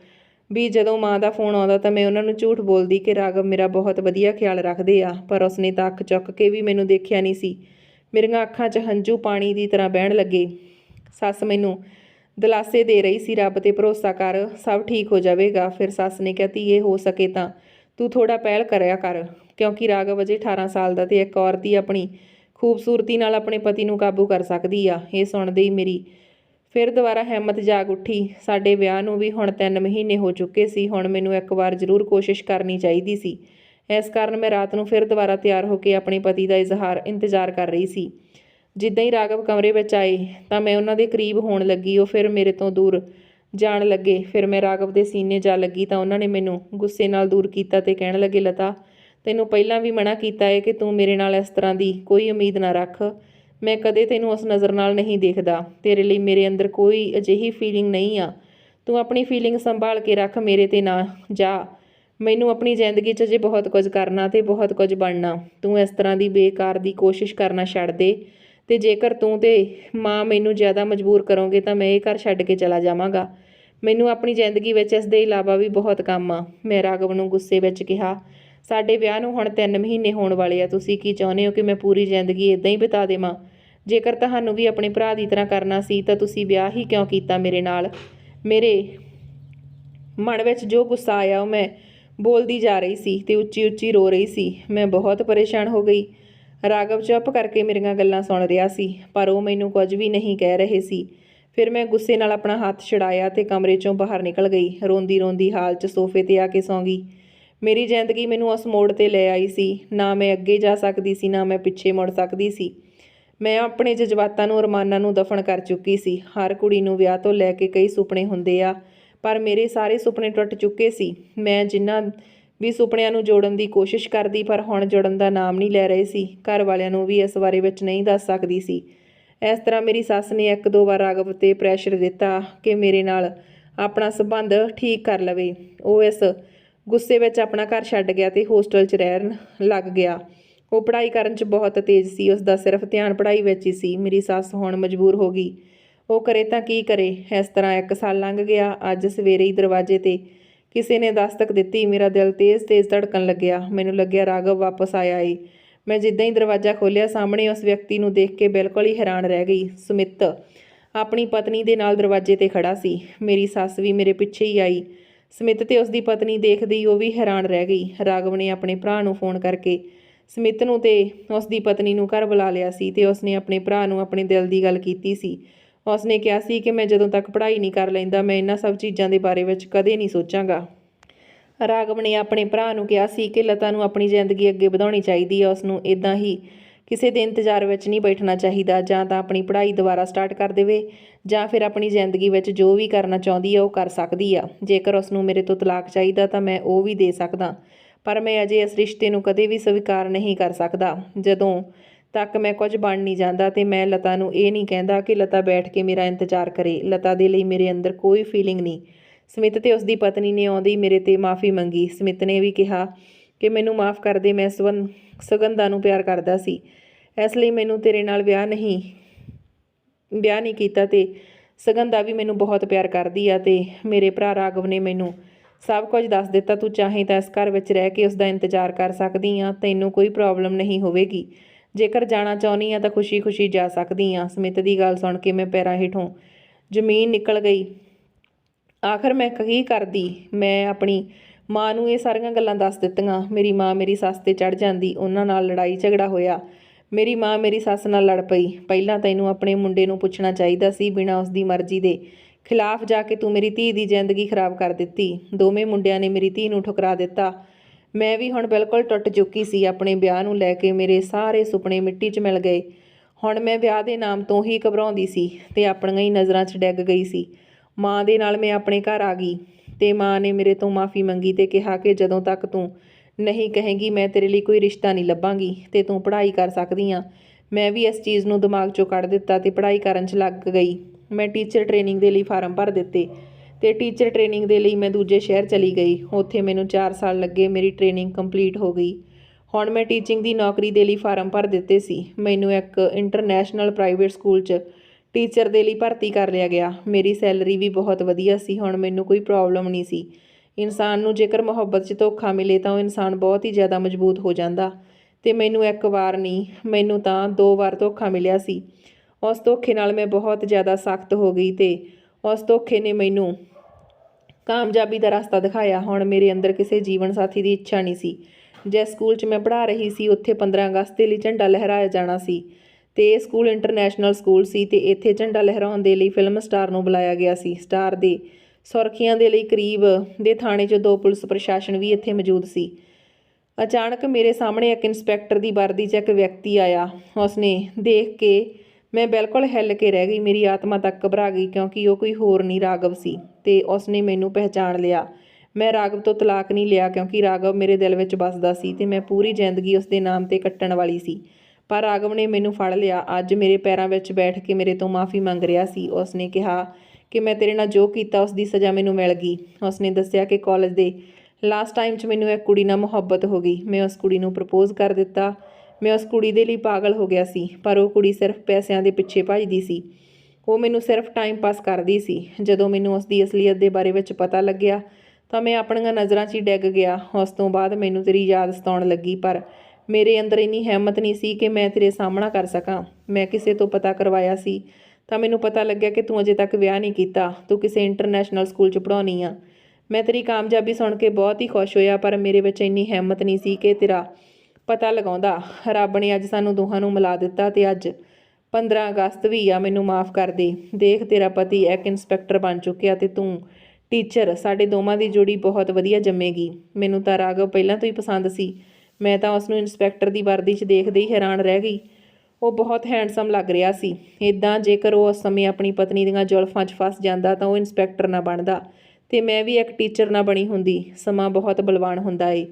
ਵੀ ਜਦੋਂ ਮਾਂ ਦਾ ਫੋਨ ਆਉਂਦਾ ਤਾਂ ਮੈਂ ਉਹਨਾਂ ਨੂੰ ਝੂਠ ਬੋਲਦੀ ਕਿ ਰਾਘਵ ਮੇਰਾ ਬਹੁਤ ਵਧੀਆ ਖਿਆਲ ਰੱਖਦੇ ਆ, ਪਰ ਉਸਨੇ ਤਾਂ ਅੱਖ ਚੁੱਕ ਕੇ ਵੀ ਮੈਨੂੰ ਦੇਖਿਆ ਨਹੀਂ ਸੀ। ਮੇਰੀਆਂ ਅੱਖਾਂ 'ਚ ਹੰਝੂ ਪਾਣੀ ਦੀ ਤਰ੍ਹਾਂ ਵਹਿਣ ਲੱਗੇ। ਸੱਸ ਮੈਨੂੰ ਦਿਲਾਸੇ ਦੇ ਰਹੀ ਸੀ, ਰੱਬ ਤੇ ਭਰੋਸਾ ਕਰ, ਸਭ ਠੀਕ ਹੋ ਜਾਵੇਗਾ। ਫਿਰ ਸੱਸ ਨੇ ਕਿਹਾ, ਧੀਏ, ਹੋ ਸਕੇ ਤਾਂ। ਤੂੰ ਥੋੜਾ ਪਹਿਲ ਕਰਿਆ ਕਰ, ਕਿਉਂਕਿ ਰਾਘਵ ਅਜੇ 18 ਸਾਲ ਦਾ ਤੇ ਇੱਕ ਔਰਤ ਹੀ ਆਪਣੀ ਖੂਬਸੂਰਤੀ ਨਾਲ ਆਪਣੇ ਪਤੀ ਨੂੰ ਕਾਬੂ ਕਰ ਸਕਦੀ ਆ। ਇਹ ਸੁਣਦੇ ਹੀ ਮੇਰੀ ਫਿਰ ਦੁਬਾਰਾ ਹਿੰਮਤ ਜਾਗ ਉੱਠੀ। ਸਾਡੇ ਵਿਆਹ ਨੂੰ ਵੀ ਹੁਣ 3 ਮਹੀਨੇ ਹੋ ਚੁੱਕੇ ਸੀ। ਹੁਣ ਮੈਨੂੰ ਇੱਕ ਵਾਰ ਜ਼ਰੂਰ ਕੋਸ਼ਿਸ਼ ਕਰਨੀ ਚਾਹੀਦੀ ਸੀ। ਇਸ ਕਾਰਨ ਮੈਂ ਰਾਤ ਨੂੰ ਫਿਰ ਦੁਬਾਰਾ ਤਿਆਰ ਹੋ ਕੇ ਆਪਣੇ ਪਤੀ ਦਾ ਇਜ਼ਹਾਰ ਇੰਤਜ਼ਾਰ ਕਰ ਰਹੀ ਸੀ। ਜਿੱਦਾਂ ਹੀ ਰਾਘਵ ਕਮਰੇ ਵਿੱਚ ਆਏ ਤਾਂ ਮੈਂ ਉਹਨਾਂ ਦੇ ਕਰੀਬ ਹੋਣ ਲੱਗੀ, ਉਹ ਫਿਰ ਮੇਰੇ ਤੋਂ ਦੂਰ ਜਾਣ ਲੱਗੇ। ਫਿਰ ਮੈਂ ਰਾਘਵ ਦੇ ਸੀਨੇ ਜਾ ਲੱਗੀ ਤਾਂ ਉਹਨਾਂ ਨੇ ਮੈਨੂੰ ਗੁੱਸੇ ਨਾਲ ਦੂਰ ਕੀਤਾ ਤੇ ਕਹਿਣ ਲੱਗੇ, ਲਤਾ, ਤੈਨੂੰ ਪਹਿਲਾਂ ਵੀ ਮਨਾ ਕੀਤਾ ਹੈ ਕਿ ਤੂੰ ਮੇਰੇ ਨਾਲ ਇਸ ਤਰ੍ਹਾਂ ਦੀ ਕੋਈ ਉਮੀਦ ਨਾ ਰੱਖ। ਮੈਂ ਕਦੇ ਤੈਨੂੰ ਉਸ ਨਜ਼ਰ ਨਾਲ ਨਹੀਂ ਦੇਖਦਾ। ਤੇਰੇ ਲਈ ਮੇਰੇ ਅੰਦਰ ਕੋਈ ਅਜਿਹੀ ਫੀਲਿੰਗ ਨਹੀਂ ਆ। ਤੂੰ ਆਪਣੀ ਫੀਲਿੰਗ ਸੰਭਾਲ ਕੇ ਰੱਖ, ਮੇਰੇ ਤੇ ਨਾ ਜਾ। ਮੈਨੂੰ ਆਪਣੀ ਜ਼ਿੰਦਗੀ 'ਚ ਜੇ ਬਹੁਤ ਕੁਝ ਕਰਨਾ ਤੇ ਬਹੁਤ ਕੁਝ ਬਣਨਾ। ਤੂੰ ਇਸ ਤਰ੍ਹਾਂ ਦੀ ਬੇਕਾਰ ਦੀ ਕੋਸ਼ਿਸ਼ ਕਰਨਾ ਛੱਡ ਦੇ। ਤੇ ਜੇਕਰ ਤੂੰ ਤੇ ਮਾਂ ਮੈਨੂੰ ਜ਼ਿਆਦਾ ਮਜਬੂਰ ਕਰੋਗੇ ਤਾਂ ਮੈਂ ਇਹ ਘਰ ਛੱਡ ਕੇ ਚਲਾ ਜਾਵਾਂਗਾ। ਮੈਨੂੰ ਆਪਣੀ ਜ਼ਿੰਦਗੀ ਵਿੱਚ ਇਸ ਦੇ ਇਲਾਵਾ ਵੀ ਬਹੁਤ ਕੰਮ ਆ। ਮੈਂ ਰਾਘਵ ਨੂੰ ਗੁੱਸੇ ਵਿੱਚ ਕਿਹਾ, ਸਾਡੇ ਵਿਆਹ ਨੂੰ ਹੁਣ 3 ਮਹੀਨੇ ਹੋਣ ਵਾਲੇ ਆ, ਤੁਸੀਂ ਕੀ ਚਾਹੁੰਦੇ ਹੋ ਕਿ ਮੈਂ ਪੂਰੀ ਜ਼ਿੰਦਗੀ ਇਦਾਂ ਹੀ ਬਿਤਾ ਦੇਵਾਂ? ਜੇਕਰ ਤੁਹਾਨੂੰ ਵੀ ਆਪਣੇ ਭਰਾ ਦੀ ਤਰ੍ਹਾਂ ਕਰਨਾ ਸੀ ਤਾਂ ਤੁਸੀਂ ਵਿਆਹ ਹੀ ਕਿਉਂ ਕੀਤਾ ਮੇਰੇ ਨਾਲ? ਮੇਰੇ ਮਨ ਵਿੱਚ ਜੋ ਗੁੱਸਾ ਆਇਆ ਉਹ ਮੈਂ ਬੋਲਦੀ ਜਾ ਰਹੀ ਸੀ ਤੇ ਉੱਚੀ ਉੱਚੀ ਰੋ ਰਹੀ ਸੀ। ਮੈਂ ਬਹੁਤ ਪਰੇਸ਼ਾਨ ਹੋ ਗਈ। ਰਾਘਵ ਚੁੱਪ ਕਰਕੇ ਮੇਰੀਆਂ ਗੱਲਾਂ ਸੁਣ ਰਿਹਾ ਸੀ, ਪਰ ਉਹ ਮੈਨੂੰ ਕੁਝ ਵੀ ਨਹੀਂ ਕਹਿ ਰਹੇ ਸੀ। ਫਿਰ ਮੈਂ ਗੁੱਸੇ ਨਾਲ ਆਪਣਾ ਹੱਥ ਛਡਾਇਆ ਤੇ ਕਮਰੇ ਚੋਂ ਬਾਹਰ ਨਿਕਲ ਗਈ ਰੋਂਦੀ ਰੋਂਦੀ ਹਾਲ 'ਚ ਸੋਫੇ ਤੇ ਆ ਕੇ ਸੌਂ ਗਈ। ਮੇਰੀ ਜ਼ਿੰਦਗੀ ਮੈਨੂੰ ਉਸ ਮੋੜ ਤੇ ਲੈ ਆਈ ਸੀ, ਨਾ ਮੈਂ ਅੱਗੇ ਜਾ ਸਕਦੀ ਸੀ, ਨਾ ਮੈਂ ਪਿੱਛੇ ਮੁੜ ਸਕਦੀ ਸੀ। ਮੈਂ ਆਪਣੇ ਜਜ਼ਬਾਤਾਂ ਨੂੰ, ਅਰਮਾਨਾਂ ਨੂੰ ਦਫਨ ਕਰ ਚੁੱਕੀ ਸੀ। ਹਰ ਕੁੜੀ ਨੂੰ ਵਿਆਹ ਤੋਂ ਲੈ ਕੇ ਕਈ ਸੁਪਨੇ ਹੁੰਦੇ ਆ, ਪਰ ਮੇਰੇ ਸਾਰੇ ਸੁਪਨੇ ਟੁੱਟ ਚੁੱਕੇ ਸੀ। ਮੈਂ ਜਿਨ੍ਹਾਂ ਵੀ ਸੁਪਨਿਆਂ ਨੂੰ ਜੋੜਨ ਦੀ ਕੋਸ਼ਿਸ਼ ਕਰਦੀ, ਪਰ ਹੁਣ ਜੁੜਨ ਦਾ ਨਾਮ ਨਹੀਂ ਲੈ ਰਹੇ ਸੀ। ਘਰ ਵਾਲਿਆਂ ਨੂੰ ਵੀ ਇਸ ਬਾਰੇ ਵਿੱਚ ਨਹੀਂ ਦੱਸ ਸਕਦੀ ਸੀ। ਇਸ ਤਰ੍ਹਾਂ ਮੇਰੀ ਸੱਸ ਨੇ ਇੱਕ ਦੋ ਵਾਰ ਰਾਗਵ ਤੇ ਪ੍ਰੈਸ਼ਰ ਦਿੱਤਾ ਕਿ ਮੇਰੇ ਨਾਲ ਆਪਣਾ ਸੰਬੰਧ ਠੀਕ ਕਰ ਲਵੇ। ਉਹ ਇਸ ਗੁੱਸੇ ਵਿੱਚ ਆਪਣਾ ਘਰ ਛੱਡ ਗਿਆ ਤੇ ਹੋਸਟਲ 'ਚ ਰਹਿਣ ਲੱਗ ਗਿਆ। ਉਹ ਪੜ੍ਹਾਈ ਕਰਨ 'ਚ ਬਹੁਤ ਤੇਜ਼ ਸੀ। ਉਸ ਦਾ ਸਿਰਫ ਧਿਆਨ ਪੜ੍ਹਾਈ ਵਿੱਚ ਹੀ ਸੀ। ਮੇਰੀ ਸੱਸ ਹੁਣ ਮਜਬੂਰ ਹੋ ਗਈ। ਉਹ ਕਰੇ ਤਾਂ ਕੀ ਕਰੇ? ਇਸ ਤਰ੍ਹਾਂ ਇੱਕ ਸਾਲ ਲੰਘ ਗਿਆ। ਅੱਜ ਸਵੇਰੇ ਹੀ ਦਰਵਾਜ਼ੇ ਤੇ ਕਿਸੇ ਨੇ ਦਸਤਕ ਦਿੱਤੀ, ਮੇਰਾ ਦਿਲ ਤੇਜ਼-ਤੇਜ਼ ਧੜਕਣ ਲੱਗਿਆ। ਮੈਨੂੰ ਲੱਗਿਆ ਰਾਘਵ ਵਾਪਸ ਆਇਆ ਏ ਮੈਂ ਜਿੱਦਾਂ ਹੀ ਦਰਵਾਜ਼ਾ ਖੋਲ੍ਹਿਆ, ਸਾਹਮਣੇ ਉਸ ਵਿਅਕਤੀ ਨੂੰ ਦੇਖ ਕੇ ਬਿਲਕੁਲ ਹੀ ਹੈਰਾਨ ਰਹਿ ਗਈ। ਸੁਮਿਤ ਆਪਣੀ ਪਤਨੀ ਦੇ ਨਾਲ ਦਰਵਾਜ਼ੇ ਤੇ ਖੜਾ ਸੀ। ਮੇਰੀ ਸੱਸ ਵੀ ਮੇਰੇ ਪਿੱਛੇ ਹੀ ਆਈ। ਸਮਿਤ ਤੇ ਉਸ ਦੀ ਪਤਨੀ ਦੇਖਦੀ ਉਹ ਵੀ ਹੈਰਾਨ ਰਹਿ ਗਈ। ਰਾਘਵ ਨੇ ਆਪਣੇ ਭਰਾ ਨੂੰ ਫੋਨ ਕਰਕੇ ਸਮਿਤ ਨੂੰ ਤੇ ਉਸ ਦੀ ਪਤਨੀ ਨੂੰ ਘਰ ਬੁਲਾ ਲਿਆ ਸੀ ਤੇ ਉਸਨੇ ਆਪਣੇ ਭਰਾ ਨੂੰ ਆਪਣੇ ਦਿਲ ਦੀ ਗੱਲ ਕੀਤੀ ਸੀ। ਉਸਨੇ ਕਿਹਾ ਸੀ ਕਿ ਮੈਂ ਜਦੋਂ ਤੱਕ ਪੜ੍ਹਾਈ ਨਹੀਂ ਕਰ ਲੈਂਦਾ, ਮੈਂ ਇਹਨਾਂ ਸਭ ਚੀਜ਼ਾਂ ਦੇ ਬਾਰੇ ਵਿੱਚ ਕਦੇ ਨਹੀਂ ਸੋਚਾਂਗਾ। ਰਾਘਵ ਨੇ ਆਪਣੇ ਭਰਾ ਨੂੰ ਕਿਹਾ ਸੀ ਕਿ ਲਤਾ ਨੂੰ ਆਪਣੀ ਜ਼ਿੰਦਗੀ ਅੱਗੇ ਵਧਾਉਣੀ ਚਾਹੀਦੀ ਹੈ ਉਸ ਨੂੰ ਇਦਾਂ ਹੀ ਕਿਸੇ ਦੇ ਇੰਤਜ਼ਾਰ ਵਿੱਚ ਨਹੀਂ ਬੈਠਣਾ ਚਾਹੀਦਾ, ਜਾਂ ਤਾਂ ਆਪਣੀ ਪੜ੍ਹਾਈ ਦੁਬਾਰਾ ਸਟਾਰਟ ਕਰ ਦੇਵੇ, ਜਾਂ ਫਿਰ ਆਪਣੀ ਜ਼ਿੰਦਗੀ ਵਿੱਚ ਜੋ ਵੀ ਕਰਨਾ ਚਾਹੁੰਦੀ ਹੈ ਉਹ ਕਰ ਸਕਦੀ ਆ। ਜੇਕਰ ਉਸ ਨੂੰ ਮੇਰੇ ਤੋਂ ਤਲਾਕ ਚਾਹੀਦਾ ਤਾਂ ਮੈਂ ਉਹ ਵੀ ਦੇ ਸਕਦਾ, ਪਰ ਮੈਂ ਅਜੇ ਇਸ ਰਿਸ਼ਤੇ ਨੂੰ ਕਦੇ ਵੀ ਸਵੀਕਾਰ ਨਹੀਂ ਕਰ ਸਕਦਾ। ਜਦੋਂ ਤੱਕ ਮੈਂ ਕੁਝ ਬਣ ਨਹੀਂ ਜਾਂਦਾ ਤੇ ਮੈਂ ਲਤਾ ਨੂੰ ਇਹ ਨਹੀਂ ਕਹਿੰਦਾ ਕਿ ਲਤਾ ਬੈਠ ਕੇ ਮੇਰਾ ਇੰਤਜ਼ਾਰ ਕਰੇ। ਲਤਾ ਦੇ ਲਈ ਮੇਰੇ ਅੰਦਰ ਕੋਈ ਫੀਲਿੰਗ ਨਹੀਂ। ਸਮਿਤ ਤੇ ਉਸ ਦੀ ਪਤਨੀ ਨੇ ਆਉਂਦੀ ਮੇਰੇ ਤੇ ਮਾਫੀ ਮੰਗੀ। ਸਮਿਤ ਨੇ ਵੀ ਕਿਹਾ ਕਿ ਮੈਨੂੰ ਮਾਫ ਕਰ ਦੇ, ਮੈਂ ਸਵਨ ਸੁਗੰਧਾ ਨੂੰ ਪਿਆਰ ਕਰਦਾ ਸੀ। ਇਸ ਲਈ ਮੈਨੂੰ ਤੇਰੇ ਨਾਲ ਵਿਆਹ ਨਹੀਂ ਵਿਆਹ ਨਹੀਂ ਕੀਤਾ ਤੇ ਸੁਗੰਧਾ ਵੀ ਮੈਨੂੰ ਬਹੁਤ ਪਿਆਰ ਕਰਦੀ ਆ ਤੇ ਮੇਰੇ ਭਰਾ ਰਾਘਵ ਨੇ ਮੈਨੂੰ ਸਭ ਕੁਝ ਦੱਸ ਦਿੱਤਾ। ਤੂੰ ਚਾਹੇ ਤਾਂ ਇਸ ਘਰ ਵਿੱਚ ਰਹਿ ਕੇ ਉਸ ਦਾ ਇੰਤਜ਼ਾਰ ਕਰ ਸਕਦੀ ਆ, ਤੈਨੂੰ ਕੋਈ ਪ੍ਰੋਬਲਮ ਨਹੀਂ ਹੋਵੇਗੀ। ਜੇਕਰ ਜਾਣਾ ਚਾਹੁੰਦੀ ਆ ਤਾਂ ਖੁਸ਼ੀ-ਖੁਸ਼ੀ ਜਾ ਸਕਦੀ ਆ ਸਮਿਤ ਦੀ ਗੱਲ ਸੁਣ ਕੇ ਮੈਂ ਪੈਰਾਂ ਹੇਠੋਂ ਜ਼ਮੀਨ ਨਿਕਲ ਗਈ। ਆਖਰ ਮੈਂ ਕੀ ਕਰਦੀ? ਮੈਂ ਆਪਣੀ ਮਾਂ ਨੂੰ ਇਹ ਸਾਰੀਆਂ ਗੱਲਾਂ ਦੱਸ ਦਿੱਤੀਆਂ। ਮੇਰੀ ਮਾਂ ਮੇਰੀ ਸੱਸ ਤੇ ਚੜ ਜਾਂਦੀ। ਉਹਨਾਂ ਨਾਲ ਲੜਾਈ ਝਗੜਾ ਹੋਇਆ। ਮੇਰੀ ਮਾਂ ਮੇਰੀ ਸੱਸ ਨਾਲ ਲੜ ਪਈ। ਪਹਿਲਾਂ ਤੈਨੂੰ ਆਪਣੇ ਮੁੰਡੇ ਨੂੰ ਪੁੱਛਣਾ ਚਾਹੀਦਾ ਸੀ ਬਿਨਾਂ ਉਸ ਦੀ ਮਰਜ਼ੀ ਦੇ। ਖਿਲਾਫ ਜਾ ਕੇ ਤੂੰ ਮੇਰੀ ਧੀ ਦੀ ਜ਼ਿੰਦਗੀ ਖਰਾਬ ਕਰ ਦਿੱਤੀ। ਦੋਵੇਂ ਮੁੰਡਿਆਂ ਨੇ ਮੇਰੀ ਧੀ ਨੂੰ ਠੁਕਰਾ ਦਿੱਤਾ। ਮੈਂ ਵੀ ਹੁਣ ਬਿਲਕੁਲ ਟੁੱਟ ਚੁੱਕੀ ਸੀ ਆਪਣੇ ਵਿਆਹ ਨੂੰ ਲੈ ਕੇ, ਮੇਰੇ ਸਾਰੇ ਸੁਪਨੇ ਮਿੱਟੀ 'ਚ ਮਿਲ ਗਏ। ਹੁਣ ਮੈਂ ਵਿਆਹ ਦੇ ਨਾਮ ਤੋਂ ਹੀ ਘਬਰਾਉਂਦੀ ਸੀ ਤੇ ਆਪਣੀਆਂ ਹੀ ਨਜ਼ਰਾਂ 'ਚ ਡਿੱਗ ਗਈ ਸੀ। ਮਾਂ ਦੇ ਨਾਲ ਮੈਂ ਆਪਣੇ ਘਰ ਆ ਗਈ ਤੇ ਮਾਂ ਨੇ ਮੇਰੇ ਤੋਂ ਮਾਫੀ ਮੰਗੀ ਤੇ ਕਿਹਾ ਕਿ ਜਦੋਂ ਤੱਕ ਤੂੰ ਨਹੀਂ ਕਹੇਂਗੀ, ਮੈਂ ਤੇਰੇ ਲਈ ਕੋਈ ਰਿਸ਼ਤਾ ਨਹੀਂ ਲੱਭਾਂਗੀ ਤੇ ਤੂੰ ਪੜ੍ਹਾਈ ਕਰ ਸਕਦੀ ਆ। ਮੈਂ ਵੀ ਇਸ ਚੀਜ਼ ਨੂੰ ਦਿਮਾਗ 'ਚੋਂ ਕੱਢ ਦਿੱਤਾ ਤੇ ਪੜ੍ਹਾਈ ਕਰਨ 'ਚ ਲੱਗ ਗਈ। ਮੈਂ ਟੀਚਰ ਟ੍ਰੇਨਿੰਗ ਦੇ ਲਈ ਫਾਰਮ ਭਰ ਦਿੱਤੇ। ਤੇ ਟੀਚਰ ਟ੍ਰੇਨਿੰਗ ਦੇ ਲਈ ਮੈਂ ਦੂਜੇ ਸ਼ਹਿਰ ਚਲੀ ਗਈ। ਉੱਥੇ ਮੈਨੂੰ 4 ਸਾਲ ਲੱਗੇ, ਮੇਰੀ ਟ੍ਰੇਨਿੰਗ ਕੰਪਲੀਟ ਹੋ ਗਈ। ਹੁਣ ਮੈਂ ਟੀਚਿੰਗ ਦੀ ਨੌਕਰੀ ਦੇ ਲਈ ਫਾਰਮ ਭਰ ਦਿੱਤੇ ਸੀ। ਮੈਨੂੰ ਇੱਕ ਇੰਟਰਨੈਸ਼ਨਲ ਪ੍ਰਾਈਵੇਟ ਸਕੂਲ 'ਚ ਟੀਚਰ ਦੇ ਲਈ ਭਰਤੀ ਕਰ ਲਿਆ ਗਿਆ। ਮੇਰੀ ਸੈਲਰੀ ਵੀ ਬਹੁਤ ਵਧੀਆ ਸੀ, ਹੁਣ ਮੈਨੂੰ ਕੋਈ ਪ੍ਰੋਬਲਮ ਨਹੀਂ ਸੀ। ਇਨਸਾਨ ਨੂੰ ਜੇਕਰ ਮੁਹੱਬਤ 'ਚ ਧੋਖਾ ਮਿਲੇ ਤਾਂ ਉਹ ਇਨਸਾਨ ਬਹੁਤ ਹੀ ਜ਼ਿਆਦਾ ਮਜ਼ਬੂਤ ਹੋ ਜਾਂਦਾ। ਤੇ ਮੈਨੂੰ ਇੱਕ ਵਾਰ ਨਹੀਂ, ਮੈਨੂੰ ਤਾਂ ਦੋ ਵਾਰ ਧੋਖਾ ਮਿਲਿਆ ਸੀ। ਉਸ ਧੋਖੇ ਨਾਲ ਮੈਂ ਬਹੁਤ ਜ਼ਿਆਦਾ ਸਖਤ ਹੋ ਗਈ ਤੇ ਉਸ ਧੋਖੇ ਨੇ ਮੈਨੂੰ ਕਾਮਯਾਬੀ ਦਾ ਰਸਤਾ ਦਿਖਾਇਆ। ਹੁਣ ਮੇਰੇ ਅੰਦਰ ਕਿਸੇ ਜੀਵਨ ਸਾਥੀ ਦੀ ਇੱਛਾ ਨਹੀਂ ਸੀ। ਜਿਸ ਸਕੂਲ 'ਚ ਮੈਂ ਪੜ੍ਹਾ ਰਹੀ ਸੀ, ਉੱਥੇ 15 ਅਗਸਤ ਦੇ ਲਈ ਝੰਡਾ ਲਹਿਰਾਇਆ ਜਾਣਾ ਸੀ ਤੇ ਇਹ ਸਕੂਲ ਇੰਟਰਨੈਸ਼ਨਲ ਸਕੂਲ ਸੀ ਤੇ ਇੱਥੇ ਝੰਡਾ ਲਹਿਰਾਉਣ ਦੇ ਲਈ ਫਿਲਮ ਸਟਾਰ ਨੂੰ ਬੁਲਾਇਆ ਗਿਆ ਸੀ। ਸਟਾਰ ਦੇ ਸੁਰਖੀਆਂ ਦੇ ਲਈ ਕਰੀਬ ਦੇ ਥਾਣੇ 'ਚ ਦੋ ਪੁਲਿਸ ਪ੍ਰਸ਼ਾਸਨ ਵੀ ਇੱਥੇ ਮੌਜੂਦ ਸੀ। ਅਚਾਨਕ ਮੇਰੇ ਸਾਹਮਣੇ ਇੱਕ ਇੰਸਪੈਕਟਰ ਦੀ ਵਰਦੀ 'ਚ ਇੱਕ ਵਿਅਕਤੀ ਆਇਆ। ਉਸਨੇ ਦੇਖ ਕੇ ਮੈਂ ਬਿਲਕੁਲ ਹਿੱਲ ਕੇ ਰਹਿ ਗਈ। ਮੇਰੀ ਆਤਮਾ ਤੱਕ ਘਬਰਾ ਗਈ ਕਿਉਂਕਿ ਉਹ ਕੋਈ ਹੋਰ ਨਹੀਂ ਰਾਗਵ ਸੀ। ਤੇ ਉਸਨੇ ਮੈਨੂੰ ਪਹਿਚਾਣ ਲਿਆ। ਮੈਂ ਰਾਗਵ ਤੋਂ ਤਲਾਕ ਨਹੀਂ ਲਿਆ ਕਿਉਂਕਿ ਰਾਗਵ ਮੇਰੇ ਦਿਲ ਵਿੱਚ ਵੱਸਦਾ ਸੀ ਤੇ ਮੈਂ ਪੂਰੀ ਜ਼ਿੰਦਗੀ ਉਸਦੇ ਨਾਮ ਤੇ ਕੱਟਣ ਵਾਲੀ ਸੀ। ਪਰ ਰਾਗਵ ਨੇ ਮੈਨੂੰ ਫੜ ਲਿਆ। ਅੱਜ ਮੇਰੇ ਪੈਰਾਂ ਵਿੱਚ ਬੈਠ ਕੇ ਮੇਰੇ ਤੋਂ ਮਾਫੀ ਮੰਗ ਰਿਹਾ ਸੀ। ਉਸਨੇ ਕਿਹਾ ਕਿ ਮੈਂ ਤੇਰੇ ਨਾਲ ਜੋ ਕੀਤਾ ਉਸ ਦੀ ਸਜ਼ਾ ਮੈਨੂੰ ਮਿਲ ਗਈ। ਉਸਨੇ ਦੱਸਿਆ ਕਿ ਕਾਲਜ ਦੇ ਲਾਸਟ ਟਾਈਮ 'ਚ ਮੈਨੂੰ ਇੱਕ ਕੁੜੀ ਨਾਲ ਮੁਹੱਬਤ ਹੋ ਗਈ। ਮੈਂ ਉਸ ਕੁੜੀ ਨੂੰ ਪ੍ਰਪੋਜ਼ ਕਰ ਦਿੱਤਾ। ਮੈਂ ਉਸ ਕੁੜੀ ਦੇ ਲਈ ਪਾਗਲ ਹੋ ਗਿਆ ਸੀ। ਪਰ ਉਹ ਕੁੜੀ ਸਿਰਫ ਪੈਸਿਆਂ ਦੇ ਪਿੱਛੇ ਭੱਜਦੀ ਸੀ। ਉਹ ਮੈਨੂੰ ਸਿਰਫ ਟਾਈਮ ਪਾਸ ਕਰਦੀ ਸੀ। ਜਦੋਂ ਮੈਨੂੰ ਉਸ ਦੀ ਅਸਲੀਅਤ ਦੇ ਬਾਰੇ ਵਿੱਚ ਪਤਾ ਲੱਗਿਆ, ਤਾਂ ਮੈਂ ਆਪਣੀਆਂ ਨਜ਼ਰਾਂ 'ਚ ਹੀ ਡਿੱਗ ਗਿਆ। ਉਸ ਤੋਂ ਬਾਅਦ ਮੈਨੂੰ ਤੇਰੀ ਯਾਦ ਸਤਾਉਣ ਲੱਗੀ, ਪਰ ਮੇਰੇ ਅੰਦਰ ਇੰਨੀ ਹਿੰਮਤ ਨਹੀਂ ਸੀ ਕਿ ਮੈਂ ਤੇਰੇ ਸਾਹਮਣਾ ਕਰ ਸਕਾਂ। ਮੈਂ ਕਿਸੇ ਤੋਂ ਪਤਾ ਕਰਵਾਇਆ ਸੀ, ਤਾਂ ਮੈਨੂੰ ਪਤਾ ਲੱਗਿਆ ਕਿ ਤੂੰ ਅਜੇ ਤੱਕ ਵਿਆਹ ਨਹੀਂ ਕੀਤਾ। ਤੂੰ ਕਿਸੇ ਇੰਟਰਨੈਸ਼ਨਲ ਸਕੂਲ 'ਚ ਪੜ੍ਹਾਉਣੀ ਆ। ਮੈਂ ਤੇਰੀ ਕਾਮਯਾਬੀ ਸੁਣ ਕੇ ਬਹੁਤ ਹੀ ਖੁਸ਼ ਹੋਇਆ, ਪਰ ਮੇਰੇ ਵਿੱਚ ਇੰਨੀ ਹਿੰਮਤ ਨਹੀਂ ਸੀ ਕਿ ਤੇਰਾ ਪਤਾ ਲਗਾਉਂਦਾ। ਰੱਬ ਨੇ ਅੱਜ ਸਾਨੂੰ ਦੋਹਾਂ ਨੂੰ ਮਿਲਾ ਦਿੱਤਾ ਤੇ ਅੱਜ 15 ਅਗਸਤ ਵੀ ਆ, ਮੈਨੂੰ ਮਾਫ ਕਰ ਦੇ। ਦੇਖ ਤੇਰਾ ਪਤੀ ਇੱਕ ਇੰਸਪੈਕਟਰ ਬਣ ਚੁੱਕਿਆ ਤੇ ਤੂੰ ਟੀਚਰ, ਸਾਡੇ ਦੋਵਾਂ ਦੀ ਜੋੜੀ ਬਹੁਤ ਵਧੀਆ ਜੰਮੇਗੀ। ਮੈਨੂੰ ਤਾਂ ਰਾਘਵ ਪਹਿਲਾਂ ਤੋਂ ਹੀ ਪਸੰਦ ਸੀ। ਮੈਂ ਤਾਂ ਉਸ ਨੂੰ ਇੰਸਪੈਕਟਰ ਦੀ ਵਰਦੀ 'ਚ ਦੇਖਦੇ ਹੀ ਹੈਰਾਨ ਰਹਿ ਗਈ। ਉਹ ਬਹੁਤ ਹੈਂਡਸਮ ਲੱਗ ਰਿਹਾ ਸੀ। ਇਦਾਂ ਜੇਕਰ ਉਹ ਉਸ ਸਮੇਂ ਆਪਣੀ ਪਤਨੀ ਦੀਆਂ ਜ਼ੁਲਫਾਂ 'ਚ ਫਸ ਜਾਂਦਾ ਤਾਂ ਉਹ ਇੰਸਪੈਕਟਰ ਨਾ ਬਣਦਾ ਤੇ ਮੈਂ ਵੀ ਇੱਕ ਟੀਚਰ ਨਾ ਬਣੀ ਹੁੰਦੀ। ਸਮਾਂ ਬਹੁਤ ਬਲਵਾਨ ਹੁੰਦਾ ਏ।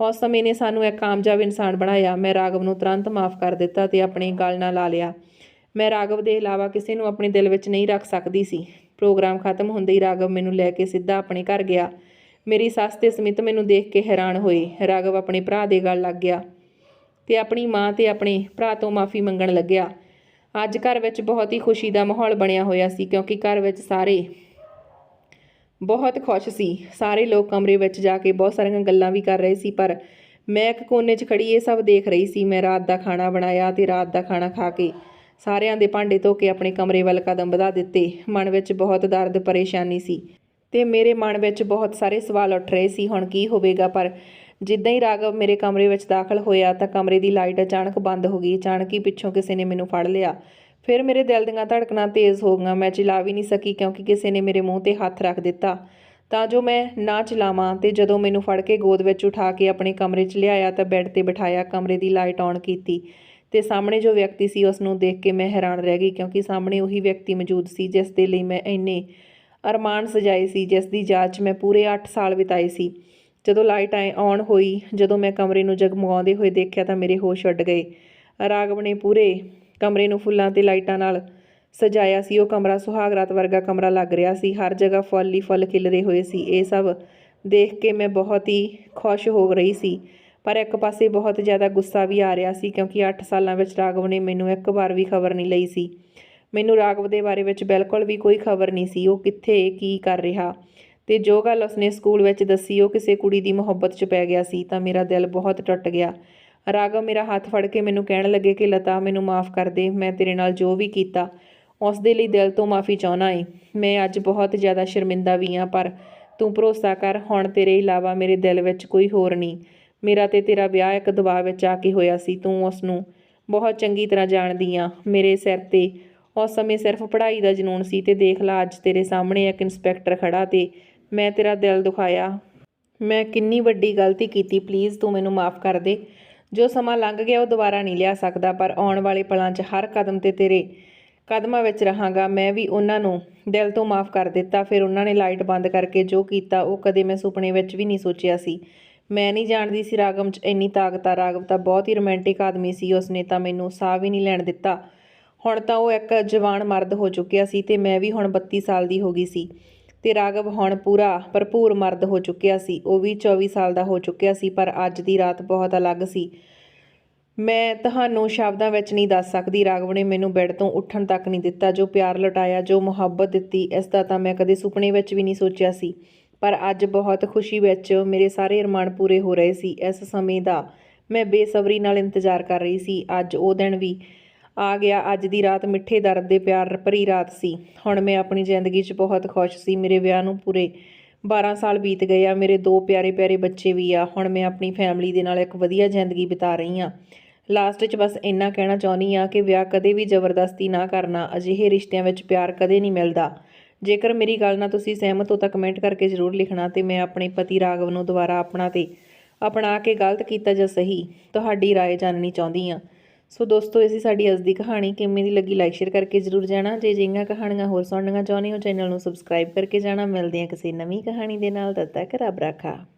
ਉਸ ਸਮੇਂ ਨੇ ਸਾਨੂੰ ਇੱਕ ਕਾਮਯਾਬ ਇਨਸਾਨ ਬਣਾਇਆ। ਮੈਂ ਰਾਘਵ ਨੂੰ ਤੁਰੰਤ ਮਾਫ ਕਰ ਦਿੱਤਾ ਤੇ ਆਪਣੇ ਗੱਲ ਨਾਲ ਲਾ ਲਿਆ। ਮੈਂ ਰਾਘਵ ਦੇ ਇਲਾਵਾ ਕਿਸੇ ਨੂੰ ਆਪਣੇ ਦਿਲ ਵਿੱਚ ਨਹੀਂ ਰੱਖ ਸਕਦੀ ਸੀ। ਪ੍ਰੋਗਰਾਮ ਖਤਮ ਹੁੰਦੇ ਹੀ ਰਾਘਵ ਮੈਨੂੰ ਲੈ ਕੇ ਸਿੱਧਾ ਆਪਣੇ ਘਰ ਗਿਆ। ਮੇਰੀ ਸੱਸ ਤੇ ਸਮਿਤ ਮੈਨੂੰ ਦੇਖ ਕੇ ਹੈਰਾਨ ਹੋਏ। ਰਾਘਵ ਆਪਣੇ ਭਰਾ ਦੇ ਗੱਲ ਲੱਗ ਗਿਆ ਤੇ ਆਪਣੀ ਮਾਂ ਤੇ ਆਪਣੇ ਭਰਾ ਤੋਂ ਮਾਫੀ ਮੰਗਣ ਲੱਗਿਆ। ਅੱਜ ਘਰ ਵਿੱਚ ਬਹੁਤ ਹੀ ਖੁਸ਼ੀ ਦਾ ਮਾਹੌਲ ਬਣਿਆ ਹੋਇਆ ਸੀ ਕਿਉਂਕਿ ਘਰ ਵਿੱਚ ਸਾਰੇ ਬਹੁਤ ਖੁਸ਼ ਸੀ। ਸਾਰੇ ਲੋਕ ਕਮਰੇ ਵਿੱਚ ਜਾ ਕੇ ਬਹੁਤ ਸਾਰੀਆਂ ਗੱਲਾਂ ਵੀ ਕਰ ਰਹੇ ਸੀ ਪਰ ਮੈਂ ਇੱਕ ਕੋਨੇ 'ਚ ਖੜੀ ਇਹ ਸਭ ਦੇਖ ਰਹੀ ਸੀ। ਮੈਂ ਰਾਤ ਦਾ ਖਾਣਾ ਬਣਾਇਆ ਤੇ ਰਾਤ ਦਾ ਖਾਣਾ ਖਾ ਕੇ ਸਾਰਿਆਂ ਦੇ ਭਾਂਡੇ ਧੋ ਕੇ ਆਪਣੇ ਕਮਰੇ ਵੱਲ ਕਦਮ ਵਧਾ ਦਿੱਤੇ। ਮਨ ਵਿੱਚ ਬਹੁਤ ਦਰਦ, ਪਰੇਸ਼ਾਨੀ ਸੀ ਤੇ ਮੇਰੇ ਮਨ ਵਿੱਚ ਬਹੁਤ ਸਾਰੇ ਸਵਾਲ ਉੱਠ ਰਹੇ ਸੀ, ਹੁਣ ਕੀ ਹੋਵੇਗਾ? ਪਰ ਜਿੱਦਾਂ ਹੀ ਰਾਘਵ ਮੇਰੇ ਕਮਰੇ ਵਿੱਚ ਦਾਖਲ ਹੋਇਆ ਤਾਂ ਕਮਰੇ ਦੀ ਲਾਈਟ ਅਚਾਨਕ ਬੰਦ ਹੋ ਗਈ। ਅਚਾਨਕ ਹੀ ਪਿੱਛੋਂ ਕਿਸੇ ਨੇ ਮੈਨੂੰ ਫੜ ਲਿਆ। ਫਿਰ ਮੇਰੇ ਦਿਲ ਦੀਆਂ ਧੜਕਣਾਂ ਤੇਜ਼ ਹੋ ਗਈਆਂ। ਮੈਂ ਚਿਲਾ ਵੀ ਨਹੀਂ ਸਕੀ ਕਿਉਂਕਿ ਕਿਸੇ ਨੇ ਮੇਰੇ ਮੂੰਹ ਤੇ ਹੱਥ ਰੱਖ ਦਿੱਤਾ। ਤਾਂ ਜੋ ਮੈਂ ਨਾ ਚਲਾਵਾਂ ਤੇ ਜਦੋਂ ਮੈਨੂੰ ਫੜ ਕੇ ਗੋਦ ਵਿੱਚ ਉਠਾ ਕੇ ਆਪਣੇ ਕਮਰੇ 'ਚ ਲਿਆਇਆ ਤਾਂ ਬੈੱਡ ਤੇ ਬਿਠਾਇਆ, ਕਮਰੇ ਦੀ ਲਾਈਟ ਔਨ ਕੀਤੀ। ਤੇ ਸਾਹਮਣੇ ਜੋ ਵਿਅਕਤੀ ਸੀ ਉਸ ਨੂੰ ਦੇਖ ਕੇ ਮੈਂ ਹੈਰਾਨ ਰਹਿ ਗਈ ਕਿਉਂਕਿ ਸਾਹਮਣੇ ਉਹੀ ਵਿਅਕਤੀ ਮੌਜੂਦ ਸੀ, ਜਿਸ ਦੇ ਲਈ ਮੈਂ ਇੰਨੇ ਅਰਮਾਨ ਸਜਾਏ ਸੀ, ਜਿਸ ਦੀ ਜਾਂਚ ਮੈਂ ਪੂਰੇ 8 ਸਾਲ ਬਿਤਾਏ ਸੀ। ਜਦੋਂ ਲਾਈਟ ਆਏ ਔਨ ਹੋਈ, ਜਦੋਂ ਮੈਂ ਕਮਰੇ ਨੂੰ ਜਗਮਗਾਉਂਦੇ ਹੋਏ ਦੇਖਿਆ ਤਾਂ ਮੇਰੇ ਹੋਸ਼ ਉੱਡ ਗਏ। ਰਾਘਵ ਨੇ ਪੂਰੇ ਕਮਰੇ ਨੂੰ ਫੁੱਲਾਂ ਤੇ ਲਾਈਟਾਂ ਨਾਲ ਸਜਾਇਆ ਸੀ। ਉਹ ਕਮਰਾ ਸੁਹਾਗਰਾਤ ਵਰਗਾ ਕਮਰਾ ਲੱਗ ਰਿਹਾ ਸੀ। ਹਰ ਜਗ੍ਹਾ ਫੁੱਲ ਹੀ ਫੁੱਲ ਖਿਲ ਰਹੇ ਹੋਏ ਸੀ। ਇਹ ਸਭ ਦੇਖ ਕੇ ਮੈਂ ਬਹੁਤ ਹੀ ਖੁਸ਼ ਹੋ ਰਹੀ ਸੀ। ਪਰ ਇੱਕ ਪਾਸੇ ਬਹੁਤ ਜ਼ਿਆਦਾ ਗੁੱਸਾ ਵੀ ਆ ਰਿਹਾ ਸੀ ਕਿਉਂਕਿ 8 ਸਾਲਾਂ ਵਿੱਚ ਰਾਘਵ ਨੇ ਮੈਨੂੰ ਇੱਕ ਵਾਰ ਵੀ ਖਬਰ ਨਹੀਂ ਲਈ ਸੀ। ਮੈਨੂੰ ਰਾਘਵ ਦੇ ਬਾਰੇ ਵਿੱਚ ਬਿਲਕੁਲ ਵੀ ਕੋਈ ਖਬਰ ਨਹੀਂ ਸੀ, ਉਹ ਕਿੱਥੇ, ਕੀ ਕਰ ਰਿਹਾ। ਤੇ ਜੋ ਗੱਲ ਉਸਨੇ ਸਕੂਲ ਵਿੱਚ ਦੱਸੀ, ਉਹ ਕਿਸੇ ਕੁੜੀ ਦੀ ਮੁਹੱਬਤ 'ਚ ਪੈ ਗਿਆ ਸੀ, ਤਾਂ ਮੇਰਾ ਦਿਲ ਬਹੁਤ ਟੁੱਟ ਗਿਆ। ਰਾਘਵ ਮੇਰਾ ਹੱਥ ਫੜ ਕੇ ਮੈਨੂੰ ਕਹਿਣ ਲੱਗੇ ਕਿ ਲਤਾ, ਮੈਨੂੰ ਮਾਫ ਕਰ ਦੇ, ਮੈਂ ਤੇਰੇ ਨਾਲ ਜੋ ਵੀ ਕੀਤਾ ਉਸ ਦੇ ਲਈ ਦਿਲ ਤੋਂ ਮਾਫੀ ਚਾਹਣਾ ਏ। ਮੈਂ ਅੱਜ ਬਹੁਤ ਜ਼ਿਆਦਾ ਸ਼ਰਮਿੰਦਾ ਵੀ ਹਾਂ ਪਰ ਤੂੰ ਭਰੋਸਾ ਕਰ, ਹੁਣ ਤੇਰੇ ਇਲਾਵਾ ਮੇਰੇ ਦਿਲ ਵਿੱਚ ਕੋਈ ਹੋਰ ਨਹੀਂ। ਮੇਰਾ ਤੇ ਤੇਰਾ ਵਿਆਹ ਇੱਕ ਦਬਾਅ ਵਿੱਚ ਆ ਕੇ ਹੋਇਆ ਸੀ, ਤੂੰ ਉਸ ਨੂੰ ਬਹੁਤ ਚੰਗੀ ਤਰ੍ਹਾਂ ਜਾਣਦੀ ਆ। ਮੇਰੇ ਸਿਰ ਤੇ ਉਸ ਸਮੇਂ ਸਿਰਫ ਪੜ੍ਹਾਈ ਦਾ ਜਨੂਨ ਸੀ ਤੇ ਦੇਖ ਲਾ, ਅੱਜ ਤੇਰੇ ਸਾਹਮਣੇ ਇੱਕ ਇੰਸਪੈਕਟਰ ਖੜਾ ਤੇ ਮੈਂ ਤੇਰਾ ਦਿਲ ਦੁਖਾਇਆ। ਮੈਂ ਕਿੰਨੀ ਵੱਡੀ ਗਲਤੀ ਕੀਤੀ, ਪਲੀਜ਼ ਤੂੰ ਮੈਨੂੰ ਮਾਫ ਕਰ ਦੇ। ਜੋ ਸਮਾਂ ਲੰਘ ਗਿਆ, ਉਹ ਦੁਬਾਰਾ ਨਹੀਂ ਲਿਆ ਸਕਦਾ, ਪਰ ਆਉਣ ਵਾਲੇ ਪਲਾਂ 'ਚ ਹਰ ਕਦਮ ਤੇ ਤੇਰੇ ਕਦਮਾਂ ਵਿੱਚ ਰਹਾਂਗਾ। ਮੈਂ ਵੀ ਉਹਨਾਂ ਨੂੰ ਦਿਲ ਤੋਂ ਮਾਫ ਕਰ ਦਿੱਤਾ, ਫਿਰ ਉਹਨਾਂ ਨੇ ਲਾਈਟ ਬੰਦ ਕਰਕੇ ਜੋ ਕੀਤਾ, ਉਹ ਕਦੇ ਮੈਂ ਸੁਪਨੇ ਵਿੱਚ ਵੀ ਨਹੀਂ ਸੋਚਿਆ ਸੀ। ਮੈਂ ਨਹੀਂ ਜਾਣਦੀ ਸੀ ਰਾਗਮ 'ਚ ਇੰਨੀ ਤਾਕਤ ਆ। ਰਾਗਵ ਤਾਂ ਬਹੁਤ ਹੀ ਰੋਮਾਂਟਿਕ ਆਦਮੀ ਸੀ। ਉਸਨੇ ਤਾਂ ਮੈਨੂੰ ਸਾਹ ਵੀ ਨਹੀਂ ਲੈਣ ਦਿੱਤਾ। ਹੁਣ ਤਾਂ ਉਹ ਇੱਕ ਜਵਾਨ ਮਰਦ ਹੋ ਚੁੱਕਿਆ ਸੀ ਤੇ ਮੈਂ ਵੀ ਹੁਣ 32 ਸਾਲ ਦੀ ਹੋ ਗਈ ਸੀ। ਤੇ ਰਾਗਵ ਹੁਣ ਪੂਰਾ ਭਰਪੂਰ ਮਰਦ ਹੋ ਚੁੱਕਿਆ ਸੀ। ਉਹ ਵੀ 24 ਸਾਲ ਦਾ ਹੋ ਚੁੱਕਿਆ ਸੀ, ਪਰ ਅੱਜ ਦੀ ਰਾਤ ਬਹੁਤ ਅਲੱਗ ਸੀ। ਮੈਂ ਤੁਹਾਨੂੰ ਸ਼ਬਦਾਂ ਵਿੱਚ ਨਹੀਂ ਦੱਸ ਸਕਦੀ। ਰਾਘਵ ਨੇ ਮੈਨੂੰ ਬੈੱਡ ਤੋਂ ਉੱਠਣ ਤੱਕ ਨਹੀਂ ਦਿੱਤਾ। ਜੋ ਪਿਆਰ ਲੁਟਾਇਆ, ਜੋ ਮੁਹੱਬਤ ਦਿੱਤੀ, ਇਸ ਦਾ ਤਾਂ ਮੈਂ ਕਦੇ ਸੁਪਨੇ ਵਿੱਚ ਵੀ ਨਹੀਂ ਸੋਚਿਆ ਸੀ। ਪਰ ਅੱਜ ਬਹੁਤ ਖੁਸ਼ੀ ਵਿੱਚ ਮੇਰੇ ਸਾਰੇ ਅਰਮਾਨ ਪੂਰੇ ਹੋ ਰਹੇ ਸੀ ਇਸ ਸਮੇਂ ਦਾ। ਮੈਂ ਬੇਸਬਰੀ ਨਾਲ ਇੰਤਜ਼ਾਰ ਕਰ ਰਹੀ ਸੀ। ਅੱਜ ਉਹ ਦਿਨ ਵੀ ਆ ਗਿਆ। ਅੱਜ ਦੀ ਰਾਤ ਮਿੱਠੇ ਦਰਦ ਦੇ ਪਿਆਰ ਭਰੀ ਰਾਤ ਸੀ। ਹੁਣ ਮੈਂ ਆਪਣੀ ਜ਼ਿੰਦਗੀ 'ਚ ਬਹੁਤ ਖੁਸ਼ ਸੀ। ਮੇਰੇ ਵਿਆਹ ਨੂੰ ਪੂਰੇ 12 ਸਾਲ ਬੀਤ ਗਏ ਆ। ਮੇਰੇ ਦੋ ਪਿਆਰੇ ਪਿਆਰੇ ਬੱਚੇ ਵੀ ਆ। ਹੁਣ ਮੈਂ ਆਪਣੀ ਫੈਮਿਲੀ ਦੇ ਨਾਲ ਇੱਕ ਵਧੀਆ ਜ਼ਿੰਦਗੀ ਬਿਤਾ ਰਹੀ ਆ ਲਾਸਟ 'ਚ ਬਸ ਇੰਨਾ ਕਹਿਣਾ ਚਾਹੁੰਦੀ ਆ ਕਿ ਵਿਆਹ ਕਦੇ ਵੀ ਜ਼ਬਰਦਸਤੀ ਨਾ ਕਰਨਾ। ਅਜਿਹੇ ਰਿਸ਼ਤਿਆਂ ਵਿੱਚ ਪਿਆਰ ਕਦੇ ਨਹੀਂ ਮਿਲਦਾ। ਜੇਕਰ ਮੇਰੀ ਗੱਲ ਨਾਲ ਤੁਸੀਂ ਸਹਿਮਤ ਹੋ ਤਾਂ ਕਮੈਂਟ ਕਰਕੇ ਜ਼ਰੂਰ ਲਿਖਣਾ ਤੇ ਮੈਂ ਆਪਣੇ ਪਤੀ ਰਾਘਵ ਨੂੰ ਦੁਬਾਰਾ ਆਪਣਾ ਤੇ ਅਪਣਾ ਕੇ ਗਲਤ ਕੀਤਾ ਜਾਂ ਸਹੀ ਤੁਹਾਡੀ رائے ਜਾਣਨੀ ਚਾਹੁੰਦੀ ਆ ਸੋ ਦੋਸਤੋ ਇਹ ਸੀ ਸਾਡੀ ਅੱਜ ਦੀ ਕਹਾਣੀ ਕਿਵੇਂ ਦੀ ਲੱਗੀ ਲਾਈਕ ਸ਼ੇਅਰ ਕਰਕੇ ਜ਼ਰੂਰ ਜਾਣਾ ਜੇ ਜਿੰਗਾ ਕਹਾਣੀਆਂ ਹੋਰ ਸੁਣਨੀਆਂ ਚਾਹੁੰਦੇ ਹੋ ਚੈਨਲ ਨੂੰ ਸਬਸਕ੍ਰਾਈਬ ਕਰਕੇ ਜਾਣਾ ਮਿਲਦੇ ਆ ਕਿਸੇ ਨਵੀਂ ਕਹਾਣੀ ਦੇ ਨਾਲ ਤਦ ਤੱਕ ਰੱਬ ਰਾਖਾ